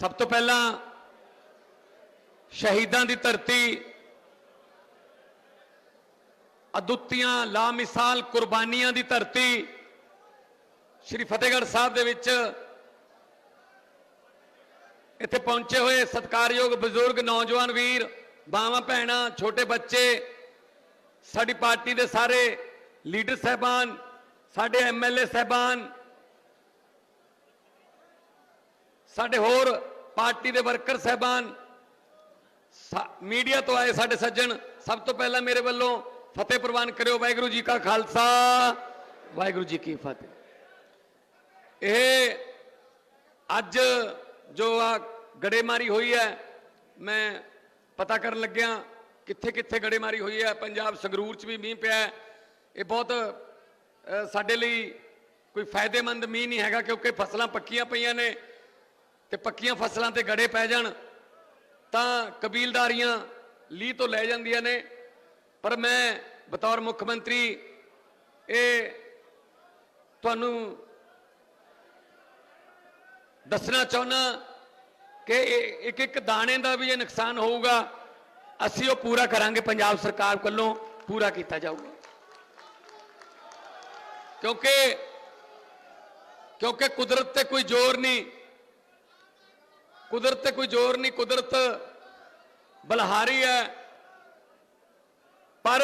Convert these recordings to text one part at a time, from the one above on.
ਸਭ ਤੋਂ ਪਹਿਲਾਂ ਸ਼ਹੀਦਾਂ ਦੀ ਧਰਤੀ ਅਦੁੱਤੀਆਂ ਲਾਮਿਸਾਲ ਕੁਰਬਾਨੀਆਂ ਦੀ ਧਰਤੀ ਸ਼੍ਰੀ ਫਤਿਹਗੜ੍ਹ ਸਾਹਿਬ ਦੇ ਵਿੱਚ ਇੱਥੇ ਪਹੁੰਚੇ ਹੋਏ ਸਤਿਕਾਰਯੋਗ ਬਜ਼ੁਰਗ ਨੌਜਵਾਨ ਵੀਰ, ਬਾਵਾਂ ਭੈਣਾਂ, ਛੋਟੇ ਬੱਚੇ, ਸਾਡੀ ਪਾਰਟੀ ਦੇ ਸਾਰੇ ਲੀਡਰ ਸਹਿਬਾਨ, ਸਾਡੇ ਐਮਐਲਏ ਸਹਿਬਾਨ, ਸਾਡੇ ਹੋਰ ਪਾਰਟੀ ਦੇ ਵਰਕਰ ਸਹਿਬਾਨ, ਸਾ- ਮੀਡੀਆ ਤੋਂ ਆਏ ਸਾਡੇ ਸੱਜਣ, ਸਭ ਤੋਂ ਪਹਿਲਾਂ ਮੇਰੇ ਵੱਲੋਂ ਫਤਿਹ ਪ੍ਰਵਾਨ ਕਰਿਓ, ਵਾਹਿਗੁਰੂ ਜੀ ਕਾ ਖਾਲਸਾ। ਵਾਹਿਗੁਰੂ ਜੀ ਕੀ ਫਤਿਹ। ਇਹ ਅੱਜ ਜੋ ਆ ਗੜੇਮਾਰੀ ਹੋਈ ਹੈ, ਮੈਂ ਪਤਾ ਕਰਨ ਲੱਗਿਆ ਕਿੱਥੇ ਕਿੱਥੇ ਗੜੇਮਾਰੀ ਹੋਈ ਹੈ। ਪੰਜਾਬ ਸੰਗਰੂਰ ਚ ਵੀ ਮੀਂਹ ਪਿਆ ਇਹ ਬਹੁਤ ਸਾਡੇ ਲਈ ਕੋਈ ਫਾਇਦੇਮੰਦ ਮੀਂਹ ਨਹੀਂ ਹੈਗਾ ਕਿਉਂਕਿ ਫਸਲਾਂ ਪੱਕੀਆਂ ਪਈਆਂ ਨੇ। ਤੇ ਪੱਕੀਆਂ ਫਸਲਾਂ ਤੇ ਗੜੇ ਪੈ ਜਾਣ, ਤਾਂ ਕਬੀਲਦਾਰੀਆਂ ਲੀ ਤੋਂ ਲੈ ਜਾਂਦੀਆਂ ਨੇ। ਪਰ ਮੈਂ ਬਤੌਰ ਮੁੱਖ ਮੰਤਰੀ, ਇਹ ਤੁਹਾਨੂੰ ਦੱਸਣਾ ਚਾਹੁੰਦਾ ਕਿ ਇੱਕ ਇੱਕ ਦਾਣੇ ਦਾ ਵੀ ਇਹ ਨੁਕਸਾਨ ਹੋਊਗਾ। ਅਸੀਂ ਉਹ ਪੂਰਾ ਕਰਾਂਗੇ, ਪੰਜਾਬ ਸਰਕਾਰ ਵੱਲੋਂ ਪੂਰਾ ਕੀਤਾ ਜਾਊਗਾ। ਕਿਉਂਕਿ ਕਿਉਂਕਿ ਕੁਦਰਤ ਤੇ ਕੋਈ ਜ਼ੋਰ ਨਹੀਂ। ਕੁਦਰਤ ਤੇ ਕੋਈ ਜ਼ੋਰ ਨਹੀਂ, ਕੁਦਰਤ ਬਲਹਾਰੀ ਹੈ। ਪਰ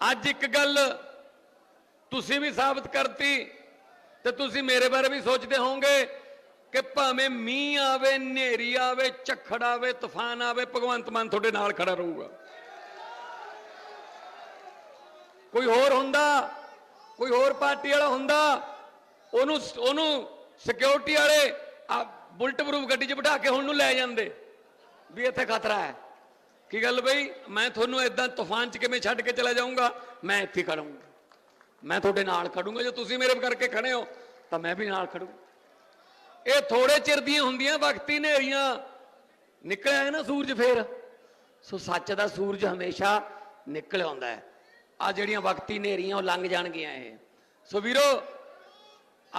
ਅੱਜ ਇੱਕ ਗੱਲ ਤੁਸੀਂ ਵੀ ਸਾਬਤ ਕਰਤੀ ਤੇ ਤੁਸੀਂ ਮੇਰੇ ਬਾਰੇ ਵੀ ਸੋਚਦੇ ਹੋਵੋਗੇ ਕਿ ਭਾਵੇਂ ਮੀਂਹ ਆਵੇ, ਹਨੇਰੀ ਆਵੇ, ਝੱਖੜ ਆਵੇ, ਤੂਫਾਨ ਆਵੇ, ਭਗਵੰਤ ਮਾਨ ਤੁਹਾਡੇ ਨਾਲ ਖੜਾ ਰਹੂਗਾ। ਕੋਈ ਹੋਰ ਹੁੰਦਾ, ਕੋਈ ਹੋਰ ਪਾਰਟੀ ਵਾਲਾ ਹੁੰਦਾ, ਉਹਨੂੰ ਉਹਨੂੰ ਸਿਕਿਉਰਿਟੀ ਵਾਲੇ ਬੁਲਟ ਪ੍ਰੂਫ ਗੱਡੀ 'ਚ ਬਿਠਾ ਕੇ ਹੁਣ ਨੂੰ ਲੈ ਜਾਂਦੇ। ਵੀ ਇੱਥੇ ਖਤਰਾ ਹੈ। ਕੀ ਗੱਲ ਬਈ? ਮੈਂ ਤੁਹਾਨੂੰ ਇਦਾਂ ਤੂਫਾਨ 'ਚ ਕਿਵੇਂ ਛੱਡ ਕੇ ਚਲਾ ਜਾਊਂਗਾ? ਮੈਂ ਇੱਥੇ ਖੜੂੰਗਾ। ਮੈਂ ਤੁਹਾਡੇ ਨਾਲ ਖੜੂੰਗਾ। ਜੇ ਤੁਸੀਂ ਮੇਰੇ ਕਰਕੇ ਖੜੇ ਹੋ, ਤਾਂ ਮੈਂ ਵੀ ਨਾਲ ਖੜੂ। ਇਹ ਥੋੜੇ ਚਿਰ ਦੀਆਂ ਹੁੰਦੀਆਂ ਵਕਤੀ ਹਨੇਰੀਆਂ। ਨਿਕਲਿਆ ਹੈ ਨਾ ਸੂਰਜ ਫੇਰ। ਸੋ ਸੱਚ ਦਾ ਸੂਰਜ ਹਮੇਸ਼ਾ ਨਿਕਲ ਆਉਂਦਾ ਹੈ। ਆ ਜਿਹੜੀਆਂ ਵਕਤੀ ਹਨੇਰੀਆਂ, ਉਹ ਲੰਘ ਜਾਣਗੀਆਂ ਇਹ। ਸੋ ਵੀਰੋ,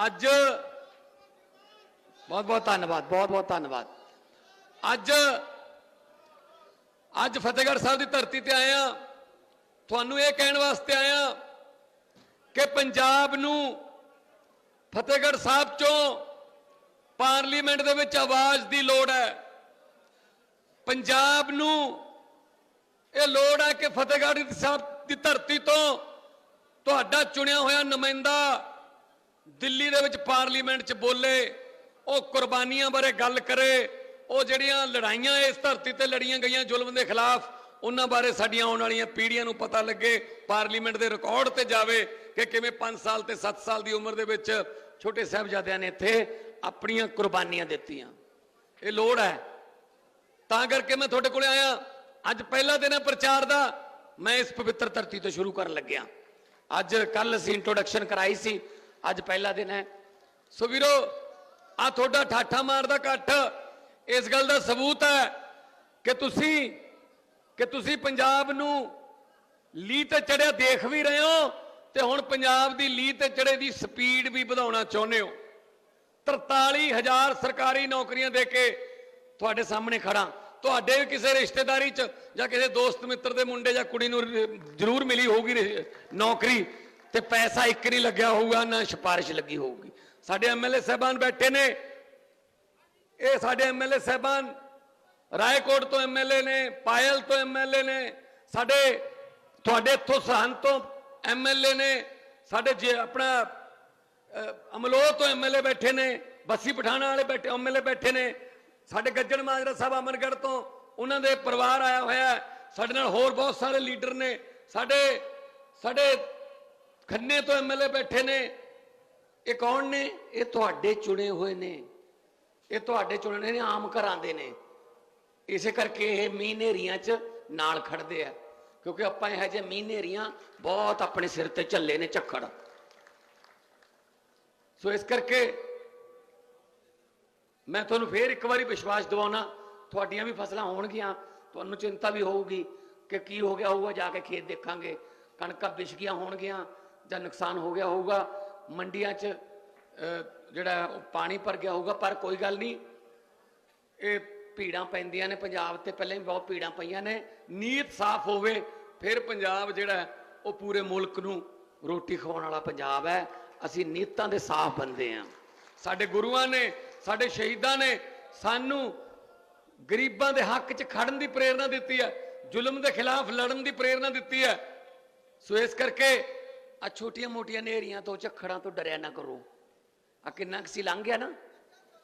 ਅੱਜ ਬਹੁਤ ਬਹੁਤ ਧੰਨਵਾਦ, ਬਹੁਤ ਬਹੁਤ ਧੰਨਵਾਦ। ਅੱਜ ਅੱਜ ਫਤਿਹਗੜ੍ਹ ਸਾਹਿਬ ਦੀ ਧਰਤੀ ਤੇ ਆਇਆ ਤੁਹਾਨੂੰ ਇਹ ਕਹਿਣ ਵਾਸਤੇ ਆਇਆ ਕਿ ਪੰਜਾਬ ਨੂੰ ਫਤਿਹਗੜ੍ਹ ਸਾਹਿਬ ਚੋਂ ਪਾਰਲੀਮੈਂਟ ਦੇ ਵਿੱਚ ਆਵਾਜ਼ ਦੀ ਲੋੜ ਹੈ। ਪੰਜਾਬ ਨੂੰ ਇਹ ਲੋੜ ਹੈ ਕਿ ਫਤਿਹਗੜ੍ਹ ਸਾਹਿਬ ਦੀ ਧਰਤੀ ਤੋਂ ਤੁਹਾਡਾ ਚੁਣਿਆ ਹੋਇਆ ਨੁਮਾਇੰਦਾ ਦਿੱਲੀ ਦੇ ਵਿੱਚ ਪਾਰਲੀਮੈਂਟ 'ਚ ਬੋਲੇ। ਉਹ ਕੁਰਬਾਨੀਆਂ ਬਾਰੇ ਗੱਲ ਕਰੇ, ਉਹ ਜਿਹੜੀਆਂ ਲੜਾਈਆਂ ਇਸ ਧਰਤੀ ਤੇ ਲੜੀਆਂ ਗਈਆਂ ਜ਼ੁਲਮ ਦੇ ਖਿਲਾਫ, ਉਹਨਾਂ ਬਾਰੇ ਸਾਡੀਆਂ ਆਉਣ ਵਾਲੀਆਂ ਪੀੜ੍ਹੀਆਂ ਨੂੰ ਪਤਾ ਲੱਗੇ, ਪਾਰਲੀਮੈਂਟ ਦੇ ਰਿਕਾਰਡ ਤੇ ਜਾਵੇ ਕਿ ਕਿਵੇਂ 5 ਸਾਲ ਤੇ 7 ਸਾਲ ਦੀ ਉਮਰ ਦੇ ਵਿੱਚ ਛੋਟੇ ਸਾਹਿਬਜ਼ਾਦਿਆਂ ਨੇ ਇੱਥੇ ਆਪਣੀਆਂ ਕੁਰਬਾਨੀਆਂ ਦਿੱਤੀਆਂ। ਇਹ ਲੋੜ ਹੈ। ਤਾਂ ਕਰਕੇ ਮੈਂ ਤੁਹਾਡੇ ਕੋਲੇ ਆਇਆ। ਅੱਜ ਪਹਿਲਾ ਦਿਨ ਹੈ ਪ੍ਰਚਾਰ ਦਾ। ਮੈਂ ਇਸ ਪਵਿੱਤਰ ਧਰਤੀ ਤੋਂ ਸ਼ੁਰੂ ਕਰਨ ਲੱਗਿਆ। ਅੱਜ ਕੱਲ ਅਸੀਂ ਇੰਟਰੋਡਕਸ਼ਨ ਕਰਾਈ ਸੀ। ਅੱਜ ਪਹਿਲਾ ਦਿਨ ਹੈ। ਸੋ ਵੀਰੋ ਆ ਤੁਹਾਡਾ ਠਾਠਾ ਮਾਰਦਾ ਇਕੱਠ ਇਸ ਗੱਲ ਦਾ ਸਬੂਤ ਹੈ ਕਿ ਤੁਸੀਂ ਕਿ ਤੁਸੀਂ ਪੰਜਾਬ ਨੂੰ ਲੀ ਤੇ ਚੜਿਆ ਦੇਖ ਵੀ ਰਹੇ ਹੋ ਤੇ ਹੁਣ ਪੰਜਾਬ ਦੀ ਲੀ ਤੇ ਚੜੇ ਦੀ ਸਪੀਡ ਵੀ ਵਧਾਉਣਾ ਚਾਹੁੰਦੇ ਹੋ। 43000 ਸਰਕਾਰੀ ਨੌਕਰੀਆਂ ਦੇ ਕੇ ਤੁਹਾਡੇ ਸਾਹਮਣੇ ਖੜਾ ਤੁਹਾਡੇ ਵੀ ਕਿਸੇ ਰਿਸ਼ਤੇਦਾਰੀ 'ਚ ਜਾਂ ਕਿਸੇ ਦੋਸਤ ਮਿੱਤਰ ਦੇ ਮੁੰਡੇ ਜਾਂ ਕੁੜੀ ਨੂੰ ਜ਼ਰੂਰ ਮਿਲੀ ਹੋਊਗੀ ਨੌਕਰੀ ਤੇ ਪੈਸਾ ਇੱਕ ਨਹੀਂ ਲੱਗਿਆ ਹੋਊਗਾ, ਨਾ ਸਿਫਾਰਿਸ਼ ਲੱਗੀ ਹੋਊਗੀ। ਸਾਡੇ ਐਮਐਲਏ ਸਹਿਬਾਨ ਬੈਠੇ ਨੇ। ਇਹ ਸਾਡੇ ਐਮਐਲਏ ਸਹਿਬਾਨ ਰਾਏਕੋਟ ਤੋਂ ਐਮਐਲਏ ਨੇ, ਪਾਇਲ ਤੋਂ ਐਮਐਲਏ ਨੇ, ਸਾਡੇ, ਤੁਹਾਡੇ ਇੱਥੋਂ ਸਰਹੰਦ ਤੋਂ ਐਮਐਲਏ ਨੇ, ਸਾਡੇ ਜੇ ਆਪਣਾ ਅਮਲੋਹ ਤੋਂ ਐਮਐਲਏ ਬੈਠੇ ਨੇ, ਬੱਸੀ ਪਠਾਣਾ ਵਾਲੇ ਬੈਠੇ ਐਮਐਲਏ ਬੈਠੇ ਨੇ, ਸਾਡੇ ਗੱਜਣ ਮਾਜਰਾ ਸਾਹਿਬ ਅਮਨਗੜ੍ਹ ਤੋਂ, ਉਹਨਾਂ ਦੇ ਪਰਿਵਾਰ ਆਇਆ ਹੋਇਆ ਸਾਡੇ ਨਾਲ ਹੋਰ ਬਹੁਤ ਸਾਰੇ ਲੀਡਰ ਨੇ, ਸਾਡੇ ਸਾਡੇ ਖੰਨੇ ਤੋਂ ਐਮਐਲਏ ਬੈਠੇ ਨੇ ਇਹ ਕੌਣ ਨੇ? ਇਹ ਤੁਹਾਡੇ ਚੁਣੇ ਹੋਏ ਨੇ। ਇਹ ਤੁਹਾਡੇ ਚੁਣਨੇ ਨੇ ਆਮ ਘਰਾਂ ਦੇ ਨੇ। ਇਸੇ ਕਰਕੇ ਇਹ ਮੀਂਹ ਹਨੇਰੀਆਂ 'ਚ ਨਾਲ ਖੜਦੇ ਆ। ਕਿਉਂਕਿ ਆਪਾਂ ਇਹ ਜਿਹੇ ਮੀਂਹ ਹਨੇਰੀਆਂ ਬਹੁਤ ਆਪਣੇ ਸਿਰ ਤੇ ਝੱਲੇ ਨੇ ਝੱਖੜ। ਸੋ ਇਸ ਕਰਕੇ ਮੈਂ ਤੁਹਾਨੂੰ ਫੇਰ ਇੱਕ ਵਾਰੀ ਵਿਸ਼ਵਾਸ ਦਿਵਾਉਣਾ, ਤੁਹਾਡੀਆਂ ਵੀ ਫਸਲਾਂ ਹੋਣਗੀਆਂ, ਤੁਹਾਨੂੰ ਚਿੰਤਾ ਵੀ ਹੋਊਗੀ ਕਿ ਕੀ ਹੋ ਗਿਆ ਹੋਊਗਾ, ਜਾ ਕੇ ਖੇਤ ਦੇਖਾਂਗੇ। ਕਣਕਾਂ ਵਿਛ ਗਈਆਂ ਹੋਣਗੀਆਂ ਜਾਂ ਨੁਕਸਾਨ ਹੋ ਗਿਆ ਹੋਊਗਾ। ਮੰਡੀਆਂ 'ਚ ਜਿਹੜਾ ਉਹ ਪਾਣੀ ਭਰ ਗਿਆ ਹੋਊਗਾ, ਪਰ ਕੋਈ ਗੱਲ ਨਹੀਂ। ਇਹ ਭੀੜਾਂ ਪੈਂਦੀਆਂ ਨੇ ਪੰਜਾਬ ਤੇ, ਪਹਿਲਾਂ ਹੀ ਬਹੁਤ ਭੀੜਾਂ ਪਈਆਂ ਨੇ। ਨੀਤ ਸਾਫ਼ ਹੋਵੇ, ਫਿਰ ਪੰਜਾਬ ਜਿਹੜਾ ਉਹ ਪੂਰੇ ਮੁਲਕ ਨੂੰ ਰੋਟੀ ਖਵਾਉਣ ਵਾਲਾ ਪੰਜਾਬ ਹੈ। ਅਸੀਂ ਨੀਤਾਂ ਦੇ ਸਾਫ਼ ਬੰਦੇ ਆ ਸਾਡੇ ਗੁਰੂਆਂ ਨੇ, ਸਾਡੇ ਸ਼ਹੀਦਾਂ ਨੇ ਸਾਨੂੰ ਗਰੀਬਾਂ ਦੇ ਹੱਕ 'ਚ ਖੜਨ ਦੀ ਪ੍ਰੇਰਣਾ ਦਿੱਤੀ ਹੈ, ਜ਼ੁਲਮ ਦੇ ਖਿਲਾਫ ਲੜਨ ਦੀ ਪ੍ਰੇਰਣਾ ਦਿੱਤੀ ਹੈ। ਸੋ ਇਸ ਕਰਕੇ ਆ ਛੋਟੀਆਂ ਮੋਟੀਆਂ ਨੇਰੀਆਂ ਤੋਂ ਝੱਖੜਾਂ ਤੋਂ ਡਰਿਆ ਨਾ ਕਰੋ। ਆ ਕਿੰਨਾ ਕੁ ਸੀ ਲੰਘ ਗਿਆ ਨਾ?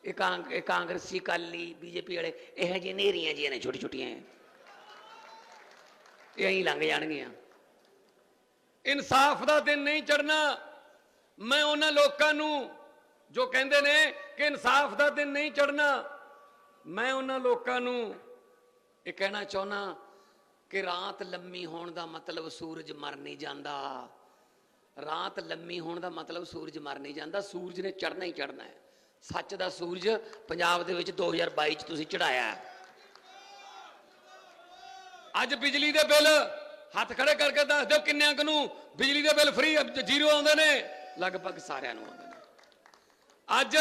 ਇਹ ਕਾਂਗ, ਇਹ ਕਾਂਗਰਸੀ ਕਾਲੀ ਬੀਜੇਪੀ ਵਾਲੇ, ਇਹ ਜਿਹੇ ਨੇਰੀਆਂ ਜਿਹੀਆਂ ਨੇ ਛੋਟੀ ਛੋਟੀਆਂ ਇਹ ਐਂ ਲੰਘ ਜਾਣਗੀਆਂ। ਇਨਸਾਫ ਦਾ ਦਿਨ ਨਹੀਂ ਚੜਨਾ ਮੈਂ ਉਹਨਾਂ ਲੋਕਾਂ ਨੂੰ ਜੋ ਕਹਿੰਦੇ ਨੇ ਕਿ ਇਨਸਾਫ ਦਾ ਦਿਨ ਨਹੀਂ ਚੜਨਾ ਮੈਂ ਉਹਨਾਂ ਲੋਕਾਂ ਨੂੰ ਇਹ ਕਹਿਣਾ ਚਾਹੁੰਦਾ ਕਿ ਰਾਤ ਲੰਮੀ ਹੋਣ ਦਾ ਮਤਲਬ ਸੂਰਜ ਮਰ ਨਹੀਂ ਜਾਂਦਾ। ਰਾਤ ਲੰਮੀ ਹੋਣ ਦਾ ਮਤਲਬ ਸੂਰਜ ਮਰ ਨਹੀਂ ਜਾਂਦਾ ਸੂਰਜ ਨੇ ਚੜਨਾ ਹੀ ਚੜਨਾ ਹੈ। ਸੱਚ ਦਾ ਸੂਰਜ ਪੰਜਾਬ ਦੇ ਵਿੱਚ 2022 ਚ ਤੁਸੀਂ ਚੜਾਇਆ ਅੱਜ ਬਿਜਲੀ ਦੇ ਬਿੱਲ ਹੱਥ ਖੜੇ ਕਰਕੇ ਦੱਸ ਦਿਓ ਕਿੰਨਿਆਂ ਨੂੰ ਬਿਜਲੀ ਦੇ ਬਿੱਲ ਫ੍ਰੀ ਜ਼ੀਰੋ ਆਉਂਦੇ ਨੇ। ਲਗਭਗ ਸਾਰਿਆਂ ਨੂੰ ਆਉਂਦੇ ਨੇ। ਅੱਜ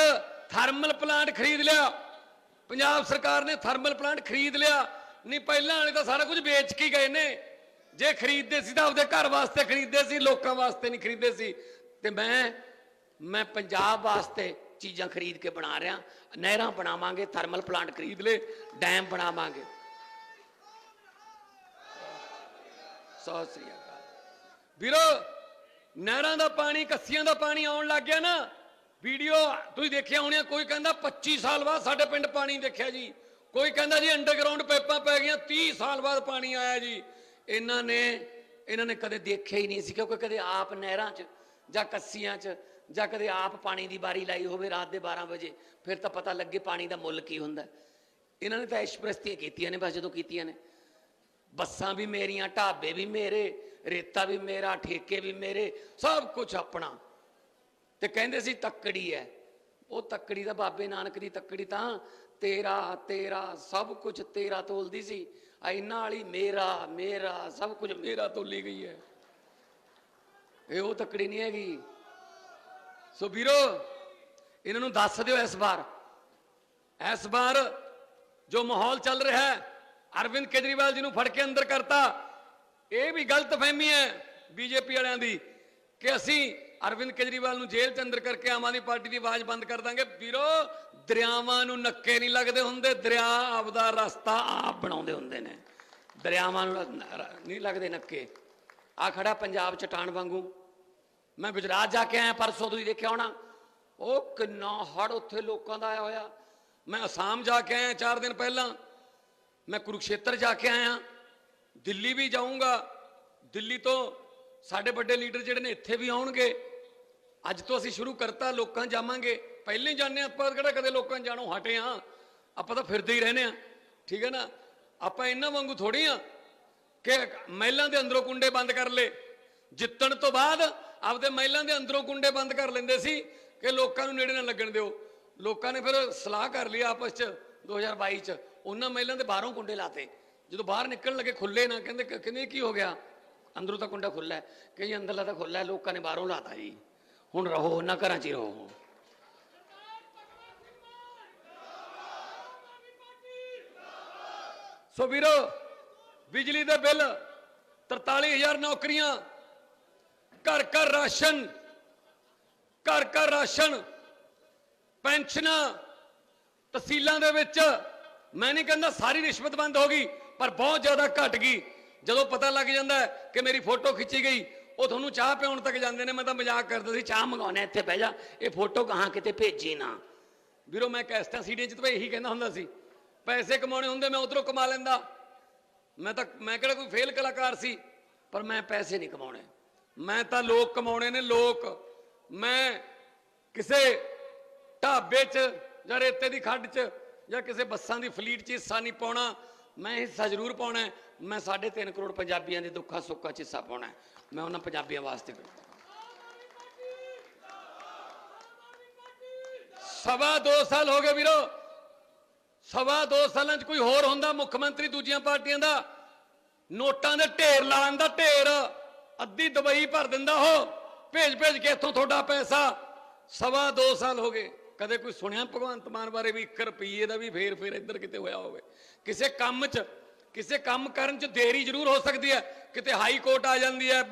ਥਰਮਲ ਪਲਾਂਟ ਖਰੀਦ ਲਿਆ। ਪੰਜਾਬ ਸਰਕਾਰ ਨੇ ਥਰਮਲ ਪਲਾਂਟ ਖਰੀਦ ਲਿਆ। ਨਹੀਂ ਪਹਿਲਾਂ ਵਾਲੇ ਤਾਂ ਸਾਰਾ ਕੁਝ ਵੇਚ ਕੇ ਗਏ ਨੇ। ਜੇ ਖਰੀਦਦੇ ਸੀ ਤਾਂ ਆਪਦੇ ਘਰ ਵਾਸਤੇ ਖਰੀਦਦੇ ਸੀ, ਲੋਕਾਂ ਵਾਸਤੇ ਨਹੀਂ ਖਰੀਦਦੇ ਸੀ। ਤੇ ਮੈਂ ਮੈਂ ਪੰਜਾਬ ਵਾਸਤੇ ਚੀਜ਼ਾਂ ਖਰੀਦ ਕੇ ਬਣਾ ਰਿਹਾ। ਨਹਿਰਾਂ ਬਣਾਵਾਂਗੇ ਥਰਮਲ ਪਲਾਂਟ ਖਰੀਦ ਲੇ ਡੈਮ ਬਣਾਵਾਂਗੇ। ਸਤਿ ਸ੍ਰੀ ਅਕਾਲ। ਵੀਰੋ, ਨਹਿਰਾਂ ਦਾ ਪਾਣੀ, ਕੱਸੀਆਂ ਦਾ ਪਾਣੀ ਆਉਣ ਲੱਗ ਗਿਆ ਨਾ। ਵੀਡੀਓ ਤੁਸੀਂ ਦੇਖਿਆ ਹੋਣਿਆ, ਕੋਈ ਕਹਿੰਦਾ 25 ਸਾਲ ਬਾਅਦ ਸਾਡੇ ਪਿੰਡ ਪਾਣੀ ਦੇਖਿਆ ਜੀ। ਕੋਈ ਕਹਿੰਦਾ ਜੀ ਅੰਡਰਗਰਾਉਂਡ ਪਾਈਪਾਂ ਪੈ ਗਈਆਂ 30 ਸਾਲ ਬਾਅਦ ਪਾਣੀ ਆਇਆ ਜੀ। ਇਹਨਾਂ ਨੇ ਇਹਨਾਂ ਨੇ ਕਦੇ ਦੇਖਿਆ ਹੀ ਨਹੀਂ ਸੀ, ਕਿਉਂਕਿ ਕਦੇ ਆਪ ਨਹਿਰਾਂ 'ਚ ਜਾਂ ਕੱਸੀਆਂ 'ਚ ਜਾਂ ਕਦੇ ਆਪ ਪਾਣੀ ਦੀ ਬਾਰੀ ਲਾਈ ਹੋਵੇ ਰਾਤ ਦੇ 12 ਵਜੇ, ਫਿਰ ਤਾਂ ਪਤਾ ਲੱਗੇ ਪਾਣੀ ਦਾ ਮੁੱਲ ਕੀ ਹੁੰਦਾ। ਇਹਨਾਂ ਨੇ ਤਾਂ ਐਸ਼ਪ੍ਰਸਤੀਆਂ ਕੀਤੀਆਂ ਨੇ, ਬਸ ਜਦੋਂ ਕੀਤੀਆਂ ਨੇ। ਬੱਸਾਂ ਵੀ ਮੇਰੀਆਂ, ਢਾਬੇ ਵੀ ਮੇਰੇ, ਰੇਤਾ ਵੀ ਮੇਰਾ, ਠੇਕੇ ਵੀ ਮੇਰੇ, ਸਭ ਕੁਝ ਆਪਣਾ। ਤੇ ਕਹਿੰਦੇ ਸੀ ਤੱਕੜੀ ਹੈ ਉਹ ਤੱਕੜੀ ਦਾ ਬਾਬੇ ਨਾਨਕ ਦੀ ਤੱਕੜੀ ਤਾਂ ਤੇਰਾ ਤੇਰਾ, ਸਭ ਕੁਝ ਤੇਰਾ ਤੋਲਦੀ ਸੀ। ਆ ਇਹਨਾਂ ਵਾਲੀ ਮੇਰਾ ਮੇਰਾ, ਸਭ ਕੁਝ ਮੇਰਾ ਤੋਲੀ ਗਈ ਹੈ। ਇਹ ਉਹ ਤੱਕੜੀ ਨਹੀਂ ਹੈਗੀ। ਸੋ ਵੀਰੋ, ਇਹਨਾਂ ਨੂੰ ਦੱਸ ਦਿਓ ਇਸ ਵਾਰ। ਇਸ ਵਾਰ ਜੋ ਮਾਹੌਲ ਚੱਲ ਰਿਹਾ ਹੈ, ਅਰਵਿੰਦ ਕੇਜਰੀਵਾਲ ਜੀ ਨੂੰ ਫੜ ਕੇ ਅੰਦਰ ਕਰਤਾ। ਇਹ ਵੀ ਗਲਤ ਫਹਿਮੀ ਹੈ ਬੀਜੇਪੀ ਵਾਲਿਆਂ ਦੀ ਕਿ ਅਸੀਂ ਅਰਵਿੰਦ ਕੇਜਰੀਵਾਲ ਨੂੰ ਜੇਲ੍ਹ ਚ ਅੰਦਰ ਕਰਕੇ ਆਮ ਆਦਮੀ ਪਾਰਟੀ ਦੀ ਆਵਾਜ਼ ਬੰਦ ਕਰ ਦਾਂਗੇ। ਵੀਰੋ, ਦਰਿਆਵਾਂ ਨੂੰ ਨੱਕੇ ਨਹੀਂ ਲੱਗਦੇ ਹੁੰਦੇ, ਦਰਿਆ ਆਪਦਾ ਰਸਤਾ ਆਪ ਬਣਾਉਂਦੇ ਹੁੰਦੇ ਨੇ। ਦਰਿਆਵਾਂ ਨੂੰ ਨਹੀਂ ਲੱਗਦੇ ਨੱਕੇ। ਆ ਖੜਾ ਪੰਜਾਬ ਚਟਾਨ ਵਾਂਗੂ। ਮੈਂ ਗੁਜਰਾਤ ਜਾ ਕੇ ਆਇਆ ਪਰਸੋਂ, ਤੁਸੀਂ ਦੇਖਿਆ ਹੋਣਾ। ਉਹ ਕਿੰਨਾ ਹੜ ਉੱਥੇ ਲੋਕਾਂ ਦਾ ਆਇਆ ਹੋਇਆ। ਮੈਂ ਅਸਾਮ ਜਾ ਕੇ ਆਇਆ 4 ਦਿਨ ਪਹਿਲਾਂ। ਮੈਂ ਕੁਰੂਕਸ਼ੇਤਰ ਜਾ ਕੇ ਆਇਆ। ਦਿੱਲੀ ਵੀ ਜਾਊਂਗਾ। ਦਿੱਲੀ ਤੋਂ ਸਾਡੇ ਵੱਡੇ ਲੀਡਰ ਜਿਹੜੇ ਨੇ ਇੱਥੇ ਵੀ ਆਉਣਗੇ। ਅੱਜ ਤੋਂ ਅਸੀਂ ਸ਼ੁਰੂ ਕਰਤਾ ਲੋਕਾਂ ਜਾਵਾਂਗੇ। ਪਹਿਲੇ ਹੀ ਜਾਂਦੇ ਹਾਂ, ਆਪਾਂ ਕਿਹੜਾ ਕਦੇ ਲੋਕਾਂ 'ਚ ਜਾਣੋਂ ਹਟੇ ਆ ਆਪਾਂ ਤਾਂ ਫਿਰਦੇ ਹੀ ਰਹਿੰਦੇ ਆ ਠੀਕ ਹੈ ਨਾ? ਆਪਾਂ ਇਹਨਾਂ ਵਾਂਗੂ ਥੋੜੀ ਆ ਕਿ ਮਹਿਲਾਂ ਦੇ ਅੰਦਰੋਂ ਕੁੰਡੇ ਬੰਦ ਕਰ ਲੇ ਜਿੱਤਣ ਤੋਂ ਬਾਅਦ ਆਪਦੇ ਮਹਿਲਾਂ ਦੇ ਅੰਦਰੋਂ ਕੁੰਡੇ ਬੰਦ ਕਰ ਲੈਂਦੇ ਸੀ ਕਿ ਲੋਕਾਂ ਨੂੰ ਨੇੜੇ ਨਾ ਲੱਗਣ ਦਿਓ। ਲੋਕਾਂ ਨੇ ਫਿਰ ਸਲਾਹ ਕਰ ਲਈ ਆਪਸ 'ਚ 2022 'ਚ। ਉਹਨਾਂ ਮਹਿਲਾਂ ਦੇ ਬਾਹਰੋਂ ਕੁੰਡੇ ਲਾਤੇ। ਜਦੋਂ ਬਾਹਰ ਨਿਕਲਣ ਲੱਗੇ ਖੁੱਲੇ ਨਾ ਕਹਿੰਦੇ ਕਹਿੰਦੇ ਕੀ ਹੋ ਗਿਆ? ਅੰਦਰੋਂ ਤਾਂ ਕੁੰਡਾ ਖੁੱਲਾ ਹੈ। ਕਿ ਜੀ ਅੰਦਰਲਾ ਤਾਂ ਖੁੱਲਾ ਹੈ ਲੋਕਾਂ ਨੇ ਬਾਹਰੋਂ ਲਾਤਾ ਜੀ। ਹੁਣ ਰਹੋ, ਨਾ ਘਰਾਂ 'ਚ ਹੀ ਰਹੋ। ਸੋ ਵੀਰੋ, ਬਿਜਲੀ ਦੇ ਬਿੱਲ 43000 ਨੌਕਰੀਆਂ, ਘਰ ਘਰ ਰਾਸ਼ਨ, ਘਰ ਘਰ ਰਾਸ਼ਨ, ਪੈਨਸ਼ਨਾਂ, ਤਹਿਸੀਲਾਂ ਦੇ ਵਿੱਚ, ਮੈਂ ਨਹੀਂ ਕਹਿੰਦਾ ਸਾਰੀ ਰਿਸ਼ਵਤ ਬੰਦ ਹੋ ਗਈ, ਪਰ ਬਹੁਤ ਜ਼ਿਆਦਾ ਘਟ ਗਈ। ਜਦੋਂ ਪਤਾ ਲੱਗ ਜਾਂਦਾ ਕਿ ਮੇਰੀ ਫੋਟੋ ਖਿੱਚੀ ਗਈ ਉਹ ਤੁਹਾਨੂੰ ਚਾਹ ਪਿਆਉਣ ਤੱਕ ਜਾਂਦੇ ਨੇ, ਮੈਂ ਤਾਂ ਮਜ਼ਾਕ ਕਰਦਾ ਸੀ, ਚਾਹ ਮੰਗਾਉਣਾ ਇੱਥੇ ਬਹਿ ਜਾ। ਇਹ ਫੋਟੋ ਕਹਾਂ ਕਿਤੇ ਭੇਜੀ ਨਾ। ਵੀਰੋ, ਮੈਂ ਕੈਸਟਾਂ ਸੀਡੀਆਂ 'ਚ ਤਾਂ ਇਹੀ ਕਹਿੰਦਾ ਹੁੰਦਾ ਸੀ, ਪੈਸੇ ਕਮਾਉਣੇ ਹੁੰਦੇ, ਮੈਂ ਉਧਰੋਂ ਕਮਾ ਲੈਂਦਾ। ਮੈਂ ਤਾਂ, ਮੈਂ ਕਿਹੜਾ ਕੋਈ ਫੇਲ ਕਲਾਕਾਰ ਸੀ, ਪਰ ਮੈਂ ਪੈਸੇ ਨਹੀਂ ਕਮਾਉਣੇ। ਮੈਂ ਤਾਂ ਲੋਕ ਕਮਾਉਣੇ ਨੇ, ਲੋਕ। ਮੈਂ ਕਿਸੇ ਢਾਬੇ 'ਚ ਜਾਂ ਰੇਤੇ ਦੀ ਖੱਡ 'ਚ ਜਾਂ ਕਿਸੇ ਬੱਸਾਂ ਦੀ ਫਲੀਟ 'ਚ ਹਿੱਸਾ ਨਹੀਂ ਪਾਉਣਾ। ਮੈਂ ਹਿੱਸਾ ਜ਼ਰੂਰ ਪਾਉਣਾ ਹੈ। ਮੈਂ 3.5 ਕਰੋੜ ਪੰਜਾਬੀਆਂ ਦੇ ਦੁੱਖਾਂ ਸੁੱਖਾਂ 'ਚ ਹਿੱਸਾ ਪਾਉਣਾ ਮੈਂ ਉਹਨਾਂ ਪੰਜਾਬੀਆਂ ਵਾਸਤੇ ਕਰਦਾ। ਸਵਾ ਦੋ ਸਾਲ ਹੋ ਗਏ ਵੀਰੋ। ਸਵਾ ਦੋ ਸਾਲਾਂ 'ਚ ਕੋਈ ਹੋਰ ਹੁੰਦਾ ਮੁੱਖ ਮੰਤਰੀ ਦੂਜੀਆਂ ਪਾਰਟੀਆਂ ਦਾ? ਨੋਟਾਂ ਦੇ ਢੇਰ ਲਾਉਣ ਦਾ ਢੇਰ। ਅੱਧੀ ਦੁਬਈ ਭਰ ਦਿੰਦਾ ਉਹ। ਭੇਜ ਭੇਜ ਕੇ ਇੱਥੋਂ ਤੁਹਾਡਾ ਪੈਸਾ। ਸਵਾ ਦੋ ਸਾਲ ਹੋ ਗਏ। ਕਦੇ ਕੋਈ ਸੁਣਿਆ ਭਗਵੰਤ ਮਾਨ ਬਾਰੇ ਵੀ 1 ਰੁਪਈਏ ਦਾ ਵੀ ਫੇਰ ਫੇਰ ਇੱਧਰ ਕਿਤੇ ਹੋਇਆ ਹੋਵੇ? ਕਿਸੇ ਕੰਮ 'ਚ ਕਿਸੇ ਕੰਮ ਕਰਨ 'ਚ ਦੇਰੀ ਜ਼ਰੂਰ ਹੋ ਸਕਦੀ ਹੈ। ਕਿਤੇ ਹਾਈ ਕੋਰਟ ਆ ਜਾਂਦੀ ਹੈ,